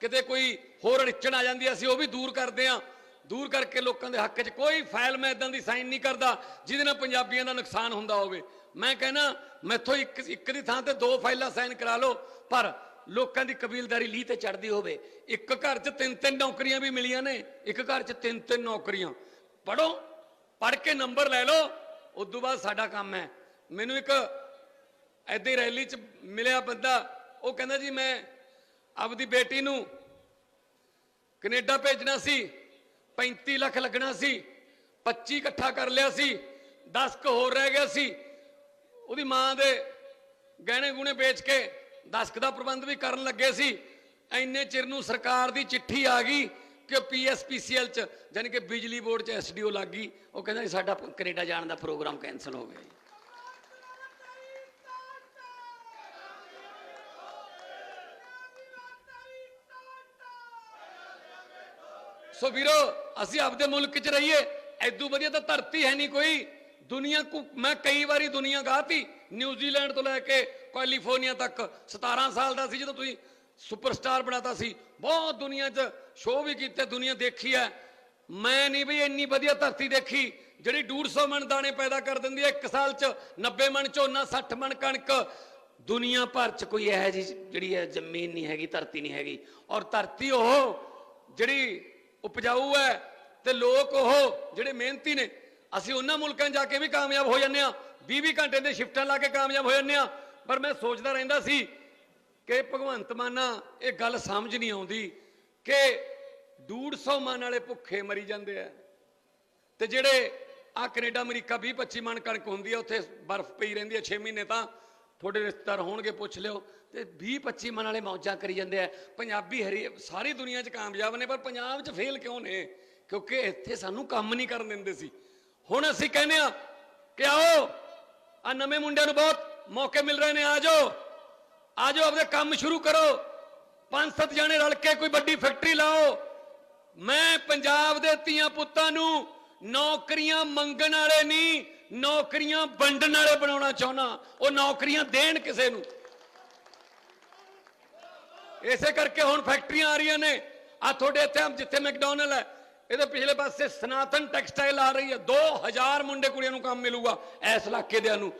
ਕਿਤੇ ਕੋਈ ਹੋਰ ਅੜਚਣ ਆ ਜਾਂਦੀ ਹੈ, ਅਸੀਂ ਉਹ ਵੀ ਦੂਰ ਕਰਦੇ ਹਾਂ। ਦੂਰ ਕਰਕੇ ਲੋਕਾਂ ਦੇ ਹੱਕ 'ਚ ਕੋਈ ਫਾਈਲ ਮੈਂ ਇਦਾਂ ਦੀ ਸਾਈਨ ਨਹੀਂ ਕਰਦਾ, ਜਿਹਦੇ ਨਾਲ ਪੰਜਾਬੀਆਂ ਦਾ ਨੁਕਸਾਨ ਹੁੰਦਾ ਹੋਵੇ। ਮੈਂ ਕਹਿੰਦਾ, ਮੈਥੋਂ ਇੱਕ ਇੱਕ ਦੀ ਥਾਂ ਤੇ ਦੋ ਫਾਈਲਾਂ ਸਾਈਨ ਕਰਾ ਲਓ, ਪਰ ਲੋਕਾਂ ਦੀ ਕਬੀਲਦਾਰੀ ਲੀਹ ਤੇ ਚੜਦੀ ਹੋਵੇ। ਇੱਕ ਘਰ 'ਚ ਤਿੰਨ ਤਿੰਨ ਨੌਕਰੀਆਂ ਵੀ ਮਿਲੀਆਂ ਨੇ, ਇੱਕ ਘਰ 'ਚ ਤਿੰਨ ਤਿੰਨ ਨੌਕਰੀਆਂ। ਪੜੋ ਪੜ ਕੇ ਨੰਬਰ ਲੈ ਲਓ ਉਸ ਤੋਂ ਬਾਅਦ ਸਾਡਾ ਕੰਮ ਹੈ। ਮੈਨੂੰ ਇੱਕ ਐਦੀ ਰੈਲੀ 'ਚ ਮਿਲਿਆ ਬੰਦਾ, ਉਹ ਕਹਿੰਦਾ ਜੀ ਮੈਂ ਆਪਦੀ ਬੇਟੀ ਨੂੰ ਕੈਨੇਡਾ ਭੇਜਣਾ ਸੀ 35 ਲੱਖ ਲੱਗਣਾ ਸੀ 25 ਇਕੱਠਾ ਕਰ ਲਿਆ ਸੀ 10 ਕ ਹੋਰ ਰਹਿ ਗਿਆ ਸੀ, ਉਹਦੀ ਮਾਂ ਦੇ ਗਹਿਣੇ ਗੁਣੇ ਵੇਚ ਕੇ 10 ਕ ਦਾ ਪ੍ਰਬੰਧ ਵੀ ਕਰਨ ਲੱਗੇ ਸੀ ਐਨੇ ਚਿਰ ਨੂੰ ਸਰਕਾਰ ਦੀ ਚਿੱਠੀ ਆ ਗਈ ਕਿ ਪੀਐਸਪੀਸੀਐਲ ਚ ਯਾਨੀ ਕਿ ਬਿਜਲੀ ਬੋਰਡ ਚ ਐਸਡੀਓ ਲੱਗ ਗਈ, ਉਹ ਕਹਿੰਦਾ ਜੀ ਸਾਡਾ ਕੈਨੇਡਾ ਜਾਣ ਦਾ ਪ੍ਰੋਗਰਾਮ ਕੈਨਸਲ ਹੋ ਗਿਆ ਜੀ। ਸੋ ਵੀਰੋ, ਅਸੀਂ ਆਪਦੇ ਮੁਲਕ 'ਚ ਰਹੀਏ, ਐਦੂ ਵਧੀਆ ਤਾਂ ਧਰਤੀ ਹੈ ਨਹੀਂ ਕੋਈ। ਦੁਨੀਆ ਕੋ ਮੈਂ ਕਈ ਵਾਰੀ ਦੁਨੀਆ ਗਾਤੀ ਨਿਊਜ਼ੀਲੈਂਡ ਤੋਂ ਲੈ ਕੇ ਕੈਲੀਫੋਰਨੀਆ ਤੱਕ। 17 ਸਾਲ ਦਾ ਸੀ ਜਦੋਂ ਤੁਸੀਂ ਸੁਪਰਸਟਾਰ ਬਣਾਤਾ ਸੀ। ਬਹੁਤ ਦੁਨੀਆ 'ਚ ਸ਼ੋਅ ਵੀ ਕੀਤੇ, ਦੁਨੀਆ ਦੇਖੀ ਹੈ। ਮੈਂ ਨਹੀਂ ਵੀ ਇੰਨੀ ਵਧੀਆ ਧਰਤੀ ਦੇਖੀ, ਜਿਹੜੀ 150 ਮਣ ਦਾਣੇ ਪੈਦਾ ਕਰ ਦਿੰਦੀ ਹੈ ਇੱਕ ਸਾਲ 'ਚ। 90 ਮਣ ਝੋਨਾ 60 ਮਣ ਕਣਕ। ਦੁਨੀਆ ਭਰ 'ਚ ਕੋਈ ਇਹੋ ਜਿਹੀ ਜਿਹੜੀ ਹੈ ਜ਼ਮੀਨ ਨਹੀਂ ਹੈਗੀ, ਧਰਤੀ ਨਹੀਂ ਹੈਗੀ। ਔਰ ਧਰਤੀ ਉਹ ਜਿਹੜੀ ਉਪਜਾਊ ਹੈ ਤੇ ਲੋਕ ਉਹ ਜਿਹੜੇ ਮਿਹਨਤੀ ਨੇ, ਅਸੀਂ ਉਹਨਾਂ ਮੁਲਕਾਂ ਜਾ ਕੇ ਵੀ ਕਾਮਯਾਬ ਹੋ ਜਾਂਦੇ ਆ 20-20 ਘੰਟੇ ਦੇ ਸ਼ਿਫਟਾਂ ਲਾ ਕੇ ਕਾਮਯਾਬ ਹੋ ਜਾਂਦੇ ਆ ਪਰ ਮੈਂ ਸੋਚਦਾ ਰਹਿੰਦਾ ਸੀ ਕਿ ਭਗਵੰਤ ਮਾਨਾ ਇਹ ਗੱਲ ਸਮਝ ਨਹੀਂ ਆਉਂਦੀ ਕਿ 150 ਮਨ ਵਾਲੇ ਭੁੱਖੇ ਮਰੀ ਜਾਂਦੇ ਆ ਤੇ ਜਿਹੜੇ ਆ ਕੈਨੇਡਾ, ਅਮਰੀਕਾ 20 25 ਮਨ ਕਣਕ ਹੁੰਦੀ ਆ, ਉੱਥੇ ਬਰਫ਼ ਪਈ ਰਹਿੰਦੀ ਆ 6 ਮਹੀਨੇ ਤਾਂ ਤੁਹਾਡੇ ਰਿਸ਼ਤੇਦਾਰ ਹੋਣਗੇ, ਪੁੱਛ ਲਿਓ। ਤੇ 20 25 ਮਨ ਵਾਲੇ ਮੌਜਾਂ ਕਰੀ ਜਾਂਦੇ ਆ। ਪੰਜਾਬੀ ਹਰੀ ਸਾਰੀ ਦੁਨੀਆ 'ਚ ਕਾਮਯਾਬ ਨੇ, ਪਰ ਪੰਜਾਬ 'ਚ ਫੇਲ ਕਿਉਂ ਨੇ? ਕਿਉਂਕਿ ਇੱਥੇ ਸਾਨੂੰ ਕੰਮ ਨਹੀਂ ਕਰਨ ਦਿੰਦੇ ਸੀ। ਹੁਣ ਅਸੀਂ ਕਹਿੰਦੇ ਆ ਕਿ ਆਓ ਆ ਨਵੇਂ ਮੁੰਡਿਆਂ ਨੂੰ ਬਹੁਤ ਮੌਕੇ ਮਿਲ ਰਹੇ ਨੇ, ਆ ਜਾਓ ਆ ਜਾਓ, ਆਪਦੇ ਕੰਮ ਸ਼ੁਰੂ ਕਰੋ। ਪੰਜ ਸੱਤ ਜਣੇ ਰਲ ਕੇ ਕੋਈ ਵੱਡੀ ਫੈਕਟਰੀ ਲਾਓ। ਮੈਂ ਪੰਜਾਬ ਦੇ ਧੀਆਂ ਪੁੱਤਾਂ ਨੂੰ ਨੌਕਰੀਆਂ ਮੰਗਣ ਵਾਲੇ ਨਹੀਂ, ਨੌਕਰੀਆਂ ਵੰਡਣ ਵਾਲੇ ਬਣਾਉਣਾ ਚਾਹੁੰਦਾ। ਉਹ ਨੌਕਰੀਆਂ ਦੇਣ ਕਿਸੇ ਨੂੰ। ਇਸੇ ਕਰਕੇ ਹੁਣ ਫੈਕਟਰੀਆਂ ਆ ਰਹੀਆਂ ਨੇ। ਆ ਤੁਹਾਡੇ ਇੱਥੇ ਜਿੱਥੇ ਮੈਕਡੋਨਲ ਹੈ, ਇਹਦੇ ਪਿਛਲੇ ਪਾਸੇ ਸਨਾਤਨ ਟੈਕਸਟਾਈਲ ਆ ਰਹੀ ਹੈ। 2000 ਮੁੰਡੇ ਕੁੜੀਆਂ ਨੂੰ ਕੰਮ ਮਿਲੂਗਾ ਇਸ ਇਲਾਕੇ ਦਿਆਂ ਨੂੰ।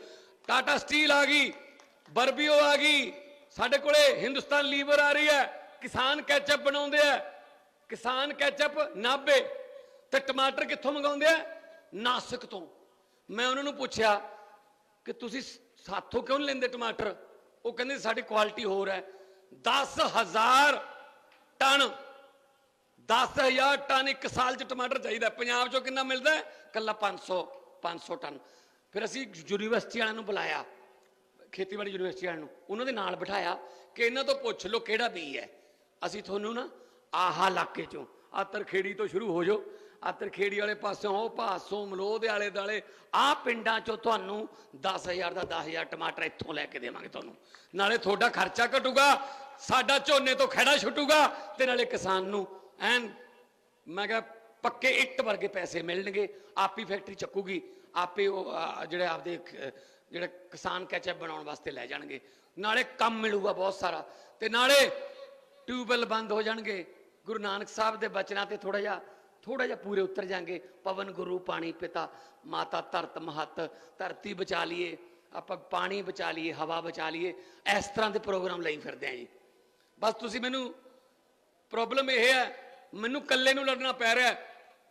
ਟਾਟਾ ਸਟੀਲ ਆ ਗਈ, ਬਰਬੀਓ ਆ ਗਈ, ਸਾਡੇ ਕੋਲੇ ਹਿੰਦੁਸਤਾਨ ਲੀਵਰ ਆ ਰਹੀ ਹੈ, ਕਿਸਾਨ ਕੈਚਅਪ ਬਣਾਉਂਦੇ ਆ। ਕਿਸਾਨ ਕੈਚਅਪ ਨਾਬੇ ਤੇ ਟਮਾਟਰ ਕਿੱਥੋਂ ਮੰਗਾਉਂਦੇ ਆ? ਨਾਸਿਕ ਤੋਂ। ਮੈਂ ਉਹਨਾਂ ਨੂੰ ਪੁੱਛਿਆ ਕਿ ਤੁਸੀਂ ਸਾਥੋਂ ਕਿਉਂ ਨਹੀਂ ਲੈਂਦੇ ਟਮਾਟਰ? ਉਹ ਕਹਿੰਦੇ ਸਾਡੀ ਕੁਆਲਿਟੀ ਹੋਰ ਹੈ। 10000 ਟਨ। 10000 ਟਨ ਇੱਕ ਸਾਲ ਚ ਟਮਾਟਰ ਚਾਹੀਦਾ। ਪੰਜਾਬ ਚੋਂ ਕਿੰਨਾ ਮਿਲਦਾ? ਹੈ ਕੱਲਾ 500 500 ਟਨ। ਫਿਰ ਅਸੀਂ ਯੂਨੀਵਰਸਿਟੀ ਵਾਲਿਆਂ ਨੂੰ ਬੁਲਾਇਆ। ਖੇਤੀਬਾੜੀ ਯੂਨੀਵਰਸਿਟੀ ਵਾਲਿਆਂ ਨੂੰ। ਉਹਨਾਂ ਦੇ ਨਾਲ ਬਿਠਾਇਆ ਕਿ ਇਹਨਾਂ ਤੋਂ ਪੁੱਛ ਲਓ ਕਿਹੜਾ ਬੀਜ ਹੈ। ਅਸੀਂ ਤੁਹਾਨੂੰ ਨਾ ਆਹਾ ਇਲਾਕੇ ਚੋਂ ਆ ਤਰਖੇੜੀ ਤੋਂ ਸ਼ੁਰੂ ਹੋ ਜਾਓ। ਆ ਤਰਖੇੜੀ ਵਾਲੇ ਪਾਸਿਓਂ ਉਹ ਭਾਸੋਂ ਮਲੋਹ ਦੇ ਆਲੇ ਦਾਲੇ ਆ ਪਿੰਡਾਂ ਚੋਂ ਤੁਹਾਨੂੰ 10000 ਦਾ 10000 ਟਮਾਟਰ ਇੱਥੋਂ ਲੈ ਕੇ ਦੇਵਾਂਗੇ ਤੁਹਾਨੂੰ। ਨਾਲੇ ਤੁਹਾਡਾ ਖਰਚਾ ਘਟੂਗਾ, ਸਾਡਾ ਝੋਨੇ ਤੋਂ ਖੜਾ ਛੁੱਟੂਗਾ ਤੇ ਨਾਲੇ ਕਿਸਾਨ ਨੂੰ ਐਨ ਮੈਂ ਕਿਹਾ ਪੱਕੇ ਇੱਟ ਵਰਗੇ ਪੈਸੇ ਮਿਲਣਗੇ, ਆਪੀ ਫੈਕਟਰੀ ਚੱਕੂਗੀ, ਆਪੇ ਉਹ ਜਿਹੜੇ ਆਪਦੇ ਜਿਹੜੇ ਕਿਸਾਨ ਕੈਚਅਪ ਬਣਾਉਣ ਵਾਸਤੇ ਲੈ ਜਾਣਗੇ। ਨਾਲੇ ਕੰਮ ਮਿਲੂਗਾ ਬਹੁਤ ਸਾਰਾ ਤੇ ਨਾਲੇ ਟਿਊਬਵੈਲ ਬੰਦ ਹੋ ਜਾਣਗੇ। ਗੁਰੂ ਨਾਨਕ ਸਾਹਿਬ ਦੇ ਬਚਨਾਂ ਤੇ ਥੋੜਾ ਜਿਹਾ ਥੋੜਾ ਜਿਹਾ ਪੂਰੇ ਉਤਰ ਜਾਣਗੇ। ਪਵਨ ਗੁਰੂ, ਪਾਣੀ ਪਿਤਾ, ਮਾਤਾ ਧਰਤ ਮਹਤ, ਧਰਤੀ ਬਚਾ ਲਈਏ, ਆਪਾਂ ਪਾਣੀ ਬਚਾ ਲਈਏ, ਹਵਾ ਬਚਾ ਲਈਏ, ਇਸ ਤਰ੍ਹਾਂ ਦੇ ਪ੍ਰੋਗਰਾਮ ਲਈ ਫਿਰਦੇ ਆ ਜੀ। ਬਸ ਤੁਸੀਂ ਮੈਨੂੰ ਪ੍ਰੋਬਲਮ ਇਹ ਹੈ, ਮੈਨੂੰ ਇਕੱਲੇ ਨੂੰ ਲੜਨਾ ਪੈ ਰਿਹਾ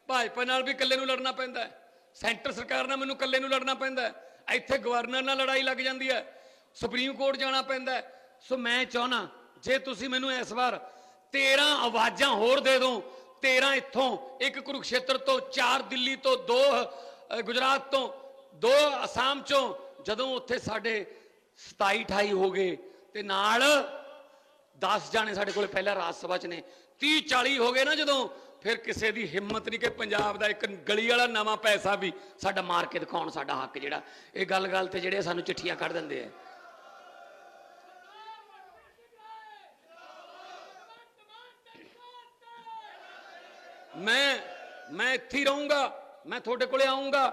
ਭਾਜਪਾ ਨਾਲ ਵੀ ਇਕੱਲੇ ਨੂੰ ਲੜਨਾ ਪੈਂਦਾ ਹੈ। ਸੈਂਟਰ ਸਰਕਾਰ ਨਾਲ ਮੈਨੂੰ ਇਕੱਲੇ ਨੂੰ ਲੜਨਾ ਪੈਂਦਾ ਹੈ। ਇੱਥੇ ਗਵਰਨਰ ਨਾਲ ਲੜਾਈ ਲੱਗ ਜਾਂਦੀ ਹੈ। ਸੁਪਰੀਮ ਕੋਰਟ ਜਾਣਾ ਪੈਂਦਾ ਹੈ। ਸੋ ਮੈਂ ਚਾਹਨਾ ਜੇ ਤੁਸੀਂ ਮੈਨੂੰ ਇਸ ਵਾਰ 13 ਆਵਾਜ਼ਾਂ ਹੋਰ ਦੇ ਦਿਓ 13 ਇੱਥੋਂ, ਇੱਕ ਕੁਰੂਕਸ਼ੇਤਰ ਤੋਂ, ਚਾਰ ਦਿੱਲੀ ਤੋਂ, ਦੋ ਗੁਜਰਾਤ ਤੋਂ, ਦੋ ਅਸਾਮ ਚੋਂ, ਜਦੋਂ ਉੱਥੇ ਸਾਡੇ 27 28 ਹੋ ਗਏ, ਤੇ ਨਾਲ 10 ਜਾਣੇ ਸਾਡੇ ਕੋਲ ਪਹਿਲਾਂ ਰਾਜ ਸਭਾ ਚ ਨੇ। 30 40 ਹੋ ਗਏ ਨਾ ਜਦੋਂ, ਫਿਰ ਕਿਸੇ ਦੀ ਹਿੰਮਤ ਨਹੀਂ ਕਿ ਪੰਜਾਬ ਦਾ ਇੱਕ ਗਲੀ ਵਾਲਾ ਨਵਾਂ ਪੈਸਾ ਵੀ ਸਾਡਾ ਮਾਰ ਕੇ ਦਿਖਾਉਣ ਸਾਡਾ ਹੱਕ ਜਿਹੜਾ। ਇਹ ਗੱਲ ਗੱਲ ਤੇ ਜਿਹੜੇ ਸਾਨੂੰ ਚਿੱਠੀਆਂ ਕੱਢ ਦਿੰਦੇ ਆ। ਮੈਂ ਮੈਂ ਇੱਥੇ ਹੀ ਰਹੂੰਗਾ, ਮੈਂ ਤੁਹਾਡੇ ਕੋਲੇ ਆਉਂਗਾ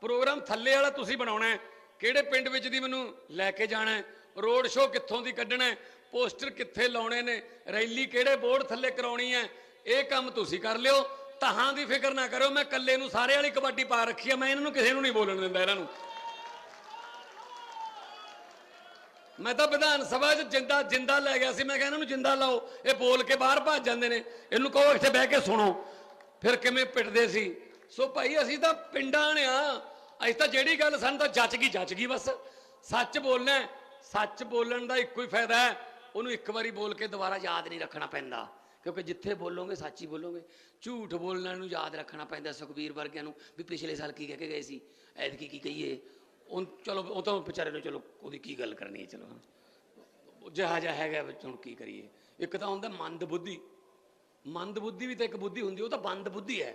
ਪ੍ਰੋਗਰਾਮ ਥੱਲੇ ਵਾਲਾ ਤੁਸੀਂ ਬਣਾਉਣਾ ਹੈ। ਕਿਹੜੇ ਪਿੰਡ ਵਿੱਚ ਦੀ ਮੈਨੂੰ ਲੈ ਕੇ ਜਾਣਾ ਹੈ? ਰੋਡ ਸ਼ੋਅ ਕਿੱਥੋਂ ਦੀ ਕੱਢਣਾ ਹੈ? ਪੋਸਟਰ ਕਿੱਥੇ ਲਾਉਣੇ ਨੇ? ਰੈਲੀ ਕਿਹੜੇ ਬੋਰਡ ਥੱਲੇ ਕਰਾਉਣੀ ਹੈ? ਇਹ ਕੰਮ ਤੁਸੀਂ ਕਰ ਲਿਓ। ਤਹਾਂ ਦੀ ਫਿਕਰ ਨਾ ਕਰੋ ਮੈਂ ਇਕੱਲੇ ਨੂੰ ਸਾਰੇ ਵਾਲੀ ਕਬੱਡੀ ਪਾ ਰੱਖੀ ਹੈ। ਮੈਂ ਇਹਨਾਂ ਨੂੰ ਕਿਸੇ ਨੂੰ ਨਹੀਂ ਬੋਲਣ ਦਿੰਦਾ ਇਹਨਾਂ ਨੂੰ। ਮੈਂ ਤਾਂ ਵਿਧਾਨ ਸਭਾ 'ਚ ਜਿੰਦਾ ਜਿੰਦਾ ਲੈ ਗਿਆ ਸੀ। ਮੈਂ ਕਿਹਾ ਇਹਨਾਂ ਨੂੰ ਜਿੰਦਾ ਲਾਓ। ਇਹ ਬੋਲ ਕੇ ਬਾਹਰ ਭੱਜ ਜਾਂਦੇ ਨੇ। ਇਹਨੂੰ ਕਹੋ, ਇੱਥੇ ਬਹਿ ਕੇ ਸੁਣੋ। ਫਿਰ ਕਿਵੇਂ ਪਿੱਟਦੇ ਸੀ? ਸੋ ਭਾਈ ਅਸੀਂ ਤਾਂ ਪਿੰਡਾਂ ਨੇ ਆ ਅਸੀਂ ਤਾਂ ਜਿਹੜੀ ਗੱਲ ਸਾਨੂੰ ਤਾਂ ਜੱਚ ਗਈ ਜੱਚ ਗਈ ਬਸ। ਸੱਚ ਬੋਲਣਾ ਹੈ। ਸੱਚ ਬੋਲਣ ਦਾ ਇੱਕੋ ਹੀ ਫਾਇਦਾ ਹੈ। ਉਹਨੂੰ ਇੱਕ ਵਾਰੀ ਬੋਲ ਕੇ ਦੁਬਾਰਾ ਯਾਦ ਨਹੀਂ ਰੱਖਣਾ ਪੈਂਦਾ। ਕਿਉਂਕਿ ਜਿੱਥੇ ਬੋਲੋਗੇ, ਸੱਚ ਹੀ ਬੋਲੋਗੇ। ਝੂਠ ਬੋਲਣ ਨੂੰ ਯਾਦ ਰੱਖਣਾ ਪੈਂਦਾ ਸੁਖਬੀਰ ਵਰਗਿਆਂ ਨੂੰ ਵੀ ਪਿਛਲੇ ਸਾਲ ਕੀ ਕਹਿ ਕੇ ਗਏ ਸੀ? ਐਤਕੀ ਕੀ ਕਹੀਏ? ਉਹ ਚਲੋ, ਉਹ ਤਾਂ ਵਿਚਾਰੇ ਨੂੰ ਚਲੋ, ਉਹਦੀ ਕੀ ਗੱਲ ਕਰਨੀ ਹੈ? ਚਲੋ ਉਹ ਜਿਹਾ ਜਿਹਾ ਹੈਗਾ ਵਿੱਚ ਹੁਣ ਕੀ ਕਰੀਏ? ਇੱਕ ਤਾਂ ਹੁੰਦਾ ਮੰਦ ਬੁੱਧੀ ਮੰਦ ਬੁੱਧੀ ਵੀ ਤਾਂ ਇੱਕ ਬੁੱਧੀ ਹੁੰਦੀ, ਉਹ ਤਾਂ ਬੰਦ ਬੁੱਧੀ ਹੈ।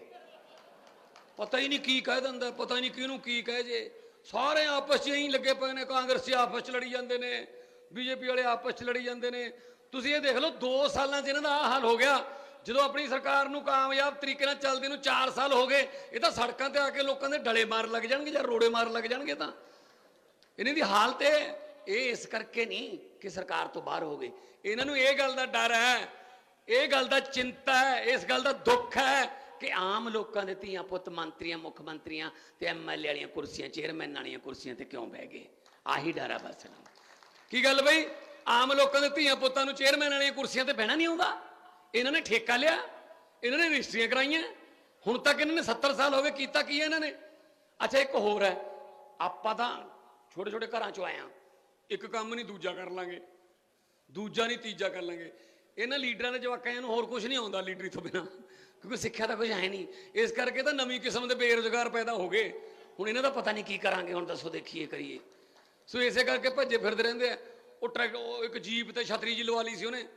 ਪਤਾ ਹੀ ਨਹੀਂ ਕੀ ਕਹਿ ਦਿੰਦਾ, ਪਤਾ ਹੀ ਨਹੀਂ ਕਿਹਨੂੰ ਕੀ ਕਹਿ ਜੇ। ਸਾਰੇ ਆਪਸ 'ਚ ਹੀ ਲੱਗੇ ਪਏ ਨੇ, ਕਾਂਗਰਸੀ ਆਪਸ 'ਚ ਲੜੀ ਜਾਂਦੇ ਨੇ, ਬੀਜੇਪੀ ਵਾਲੇ ਆਪਸ 'ਚ ਲੜੀ ਜਾਂਦੇ ਨੇ। ਤੁਸੀਂ ਇਹ ਦੇਖ ਲਓ 2 ਸਾਲਾਂ 'ਚ ਇਹਨਾਂ ਦਾ ਆਹ ਹਾਲ ਹੋ ਗਿਆ। ਜਦੋਂ ਆਪਣੀ ਸਰਕਾਰ ਨੂੰ ਕਾਮਯਾਬ ਤਰੀਕੇ ਨਾਲ ਚੱਲਦੇ ਨੂੰ 4 ਸਾਲ ਹੋ ਗਏ, ਇਹ ਤਾਂ ਸੜਕਾਂ ਤੇ ਆ ਕੇ ਲੋਕਾਂ ਦੇ ਡਲੇ ਮਾਰ ਲੱਗ ਜਾਣਗੇ ਜਾਂ ਰੋੜੇ ਮਾਰ ਲੱਗ ਜਾਣਗੇ ਤਾਂ। ਇਹਨਾਂ ਦੀ ਹਾਲਤ ਇਹ ਇਸ ਕਰਕੇ ਨਹੀਂ ਕਿ ਸਰਕਾਰ ਤੋਂ ਬਾਹਰ ਹੋ ਗਈ। ਇਹਨਾਂ ਨੂੰ ਇਹ ਗੱਲ ਦਾ ਡਰ ਹੈ ਇਹ ਗੱਲ ਦਾ ਚਿੰਤਾ ਹੈ, ਇਸ ਗੱਲ ਦਾ ਦੁੱਖ ਹੈ ਕਿ ਆਮ ਲੋਕਾਂ ਦੇ ਧੀਆਂ ਪੁੱਤ ਮੰਤਰੀਆਂ, ਮੁੱਖ ਮੰਤਰੀਆਂ ਤੇ ਐਮਐਲਏ ਵਾਲੀਆਂ ਕੁਰਸੀਆਂ, ਚੇਅਰਮੈਨ ਵਾਲੀਆਂ ਕੁਰਸੀਆਂ ਤੇ ਕਿਉਂ ਬਹਿ ਗਏ? ਆਹੀ ਡਰ ਆ ਬਸ ਕੀ ਗੱਲ ਬਈ? ਆਮ ਲੋਕਾਂ ਦੇ ਧੀਆਂ ਪੁੱਤਾਂ ਨੂੰ ਚੇਅਰਮੈਨ ਵਾਲੀਆਂ ਕੁਰਸੀਆਂ ਤੇ ਬਹਿਣਾ ਨਹੀਂ ਆਉਂਦਾ? ਇਹਨਾਂ ਨੇ ਠੇਕਾ ਲਿਆ, ਇਹਨਾਂ ਨੇ ਰਜਿਸਟਰੀਆਂ ਕਰਾਈਆਂ, ਹੁਣ ਤੱਕ ਇਹਨਾਂ ਨੇ 70 ਸਾਲ ਹੋ ਗਏ, ਕੀਤਾ ਕੀ ਹੈ ਇਹਨਾਂ ਨੇ? ਅੱਛਾ, ਇੱਕ ਹੋਰ ਹੈ, ਆਪਾਂ ਤਾਂ ਛੋਟੇ ਛੋਟੇ ਘਰਾਂ ਚੋਂ ਆਏ ਆ ਇੱਕ ਕੰਮ ਨਹੀਂ, ਦੂਜਾ ਕਰ ਲਾਂਗੇ। ਦੂਜਾ ਨਹੀਂ, ਤੀਜਾ ਕਰ ਲਾਂਗੇ। ਇਹਨਾਂ ਲੀਡਰਾਂ ਦੇ ਜਵਾਕਾਂ ਨੂੰ ਹੋਰ ਕੁਝ ਨਹੀਂ ਆਉਂਦਾ ਲੀਡਰੀ ਤੋਂ ਬਿਨਾ, ਕਿਉਂਕਿ ਸਿੱਖਿਆ ਤਾਂ ਕੁਝ ਹੈ ਨਹੀਂ। ਇਸ ਕਰਕੇ ਤਾਂ ਨਵੀਂ ਕਿਸਮ ਦੇ ਬੇਰੁਜ਼ਗਾਰ ਪੈਦਾ ਹੋ ਗਏ। ਹੁਣ ਇਹਨਾਂ ਦਾ ਪਤਾ ਨਹੀਂ ਕੀ ਕਰਾਂਗੇ, ਹੁਣ ਦੱਸੋ ਦੇਖੀਏ ਕਰੀਏ। ਸੋ ਇਸੇ ਕਰਕੇ ਭੱਜੇ ਫਿਰਦੇ ਰਹਿੰਦੇ ਆ। ਉਹ ਟਰੈਕ ਇੱਕ ਜੀਪ ਤੇ ਛਤਰੀ ਜੀ ਲਵਾ ਲਈ ਸੀ ਉਹਨੇ।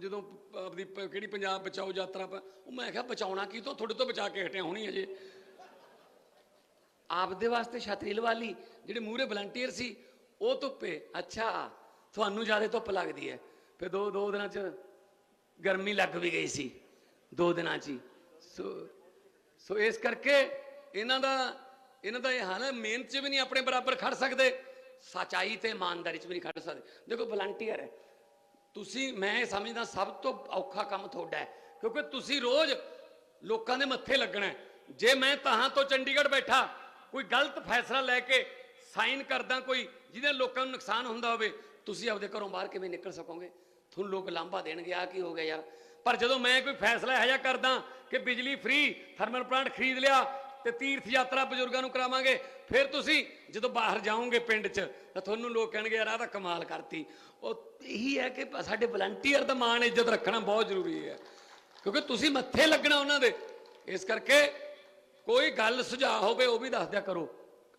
ਜਦੋਂ ਪ- ਆਪਦੀ ਕਿਹੜੀ ਪੰਜਾਬ ਬਚਾਓ ਯਾਤਰਾ ਪਾ, ਉਹ ਮੈਂ ਕਿਹਾ ਬਚਾਉਣਾ ਕੀ, ਤੋਂ ਤੁਹਾਡੇ ਤੋਂ ਬਚਾ ਕੇ ਹਟਿਆ ਹੋਣੀ ਅਜੇ ਆਪਦੇ ਵਾਸਤੇ ਛਤਰੀ ਲਵਾ ਲਈ, ਜਿਹੜੇ ਮੂਹਰੇ ਵਲੰਟੀਅਰ ਸੀ, ਉਹ ਧੁੱਪੇ, ਅੱਛਾ, ਤੁਹਾਨੂੰ ਜ਼ਿਆਦਾ ਧੁੱਪ ਲੱਗਦੀ ਹੈ। ਫਿਰ ਦੋ ਦੋ ਦਿਨਾਂ ਚ ਗਰਮੀ ਲੱਗ ਵੀ ਗਈ ਸੀ, ਦੋ ਦਿਨਾਂ ਚ ਹੀ। ਸੋ ਸੋ ਇਸ ਕਰਕੇ ਇਹਨਾਂ ਦਾ ਇਹਨਾਂ ਦਾ ਇਹ ਹਾਲ ਹੈ, ਮਿਹਨਤ 'ਚ ਵੀ ਨਹੀਂ ਆਪਣੇ ਬਰਾਬਰ ਖੜ ਸਕਦੇ, ਸਚਾਈ ਤੇ ਇਮਾਨਦਾਰੀ 'ਚ ਵੀ ਨਹੀਂ ਖੜ ਸਕਦੇ। ਦੇਖੋ ਵਲੰਟੀਅਰ ਹੈ। ਤੁਸੀਂ, ਮੈਂ ਇਹ ਸਮਝਦਾ, ਸਭ ਤੋਂ ਔਖਾ ਕੰਮ ਤੁਹਾਡਾ ਹੈ, ਕਿਉਂਕਿ ਤੁਸੀਂ ਰੋਜ਼ ਲੋਕਾਂ ਦੇ ਮੱਥੇ ਲੱਗਣਾ ਜੇ ਮੈਂ ਤਹਾਂ ਤੋਂ ਚੰਡੀਗੜ੍ਹ ਬੈਠਾ, ਕੋਈ ਗਲਤ ਫੈਸਲਾ ਲੈ ਕੇ ਸਾਈਨ ਕਰਦਾ ਕੋਈ, ਜਿਹਦੇ ਲੋਕਾਂ ਨੂੰ ਨੁਕਸਾਨ ਹੁੰਦਾ ਹੋਵੇ ਤੁਸੀਂ ਆਪਦੇ ਘਰੋਂ ਬਾਹਰ ਕਿਵੇਂ ਨਿਕਲ ਸਕੋਗੇ? ਤੁਹਾਨੂੰ ਲੋਕ ਲਾਂਭਾ ਦੇਣਗੇ ਆ ਕੀ ਹੋ ਗਿਆ ਯਾਰ। ਪਰ ਜਦੋਂ ਮੈਂ ਕੋਈ ਫੈਸਲਾ ਇਹੋ ਜਿਹਾ ਕਰਦਾ ਕਿ ਬਿਜਲੀ ਫ੍ਰੀ ਥਰਮਲ ਪਲਾਂਟ ਖਰੀਦ ਲਿਆ ਤੇ ਤੀਰਥ ਯਾਤਰਾ ਬਜ਼ੁਰਗਾਂ ਨੂੰ ਕਰਾਵਾਂਗੇ, ਫਿਰ ਤੁਸੀਂ ਜਦੋਂ ਬਾਹਰ ਜਾਓਗੇ ਪਿੰਡ 'ਚ, ਤਾਂ ਤੁਹਾਨੂੰ ਲੋਕ ਕਹਿਣਗੇ, ਯਾਰ ਆਹ ਤਾਂ ਕਮਾਲ ਕਰਤੀ। ਉਹ ਇਹੀ ਹੈ ਕਿ ਸਾਡੇ ਵਲੰਟੀਅਰ ਦਾ ਮਾਣ ਇੱਜ਼ਤ ਰੱਖਣਾ ਬਹੁਤ ਜ਼ਰੂਰੀ ਹੈ। ਕਿਉਂਕਿ ਤੁਸੀਂ ਮੱਥੇ ਲੱਗਣਾ ਉਹਨਾਂ ਦੇ। ਇਸ ਕਰਕੇ ਕੋਈ ਗੱਲ ਸੁਝਾਅ ਹੋਵੇ, ਉਹ ਵੀ ਦੱਸ ਦਿਆ ਕਰੋ।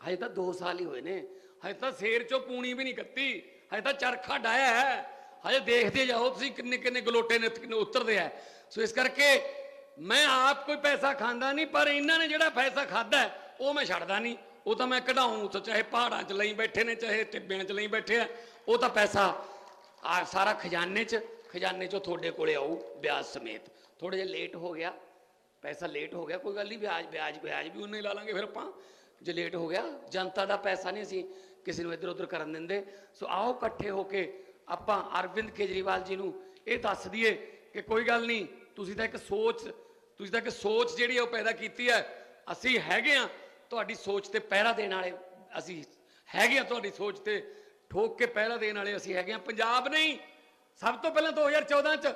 ਹਜੇ ਤਾਂ 2 ਸਾਲ ਹੀ ਹੋਏ ਨੇ। ਹਜੇ ਤਾਂ ਸ਼ੇਰ ਚੋਂ ਪੂਣੀ ਵੀ ਨਹੀਂ ਕੱਤੀ ਹਜੇ ਤਾਂ ਚਰਖਾ ਡਾਇਆ ਹੈ। ਹਜੇ ਦੇਖਦੇ ਜਾਓ ਤੁਸੀਂ ਕਿੰਨੇ ਕਿੰਨੇ ਗਲੋਟੇ ਨੇ ਕਿੰਨੇ ਉਤਰਦੇ ਆ ਸੋ ਇਸ ਕਰਕੇ ਮੈਂ ਆਪ ਕੋਈ ਪੈਸਾ ਖਾਂਦਾ ਨਹੀਂ ਪਰ ਇਹਨਾਂ ਨੇ ਜਿਹੜਾ ਪੈਸਾ ਖਾਦਾ ਹੈ, ਉਹ ਮੈਂ ਛੱਡਦਾ ਨਹੀਂ। ਉਹ ਤਾਂ ਮੈਂ ਕਢਾਉਂ ਤਾਂ ਚਾਹੇ ਪਹਾੜਾਂ 'ਚ ਲਈ ਬੈਠੇ ਨੇ ਚਾਹੇ ਟਿੱਬਿਆਂ 'ਚ ਲਈ ਬੈਠੇ ਆ ਉਹ ਤਾਂ ਪੈਸਾ ਆ ਸਾਰਾ ਖਜ਼ਾਨੇ 'ਚ ਖਜ਼ਾਨੇ 'ਚੋਂ ਤੁਹਾਡੇ ਕੋਲੇ ਆਊ ਵਿਆਜ ਸਮੇਤ। ਥੋੜਾ ਜਿਹਾ ਲੇਟ ਹੋ ਗਿਆ ਪੈਸਾ ਲੇਟ ਹੋ ਗਿਆ ਕੋਈ ਗੱਲ ਨਹੀਂ ਵਿਆਜ ਵਿਆਜ ਵਿਆਜ ਵੀ ਉਹਨੇ ਲਾ ਲਾਂਗੇ ਫਿਰ ਆਪਾਂ। ਜੇ ਲੇਟ ਹੋ ਗਿਆ ਜਨਤਾ ਦਾ ਪੈਸਾ ਨਹੀਂ ਅਸੀਂ ਕਿਸੇ ਨੂੰ ਇੱਧਰ ਉੱਧਰ ਕਰਨ ਦਿੰਦੇ। ਸੋ ਆਓ ਇਕੱਠੇ ਹੋ ਕੇ ਆਪਾਂ ਅਰਵਿੰਦ ਕੇਜਰੀਵਾਲ ਜੀ ਨੂੰ ਇਹ ਦੱਸ ਦਈਏ ਕਿ ਕੋਈ ਗੱਲ ਨਹੀਂ, ਤੁਸੀਂ ਤਾਂ ਇੱਕ ਸੋਚ, ਤੁਸੀਂ ਤਾਂ ਇੱਕ ਸੋਚ ਜਿਹੜੀ ਹੈ ਉਹ ਪੈਦਾ ਕੀਤੀ ਹੈ। ਅਸੀਂ ਹੈਗੇ ਆ, ਤੁਹਾਡੀ ਸੋਚ ਤੇ ਪਹਿਰਾ ਦੇਣ ਵਾਲੇ ਅਸੀਂ ਹੈਗੇ ਆ, ਤੁਹਾਡੀ ਸੋਚ ਤੇ ਠੋਕ ਕੇ ਪਹਿਰਾ ਦੇਣ ਵਾਲੇ ਅਸੀਂ ਹੈਗੇ ਆ। ਪੰਜਾਬ ਨਹੀਂ, ਸਭ ਤੋਂ ਪਹਿਲਾਂ 2014 ਚ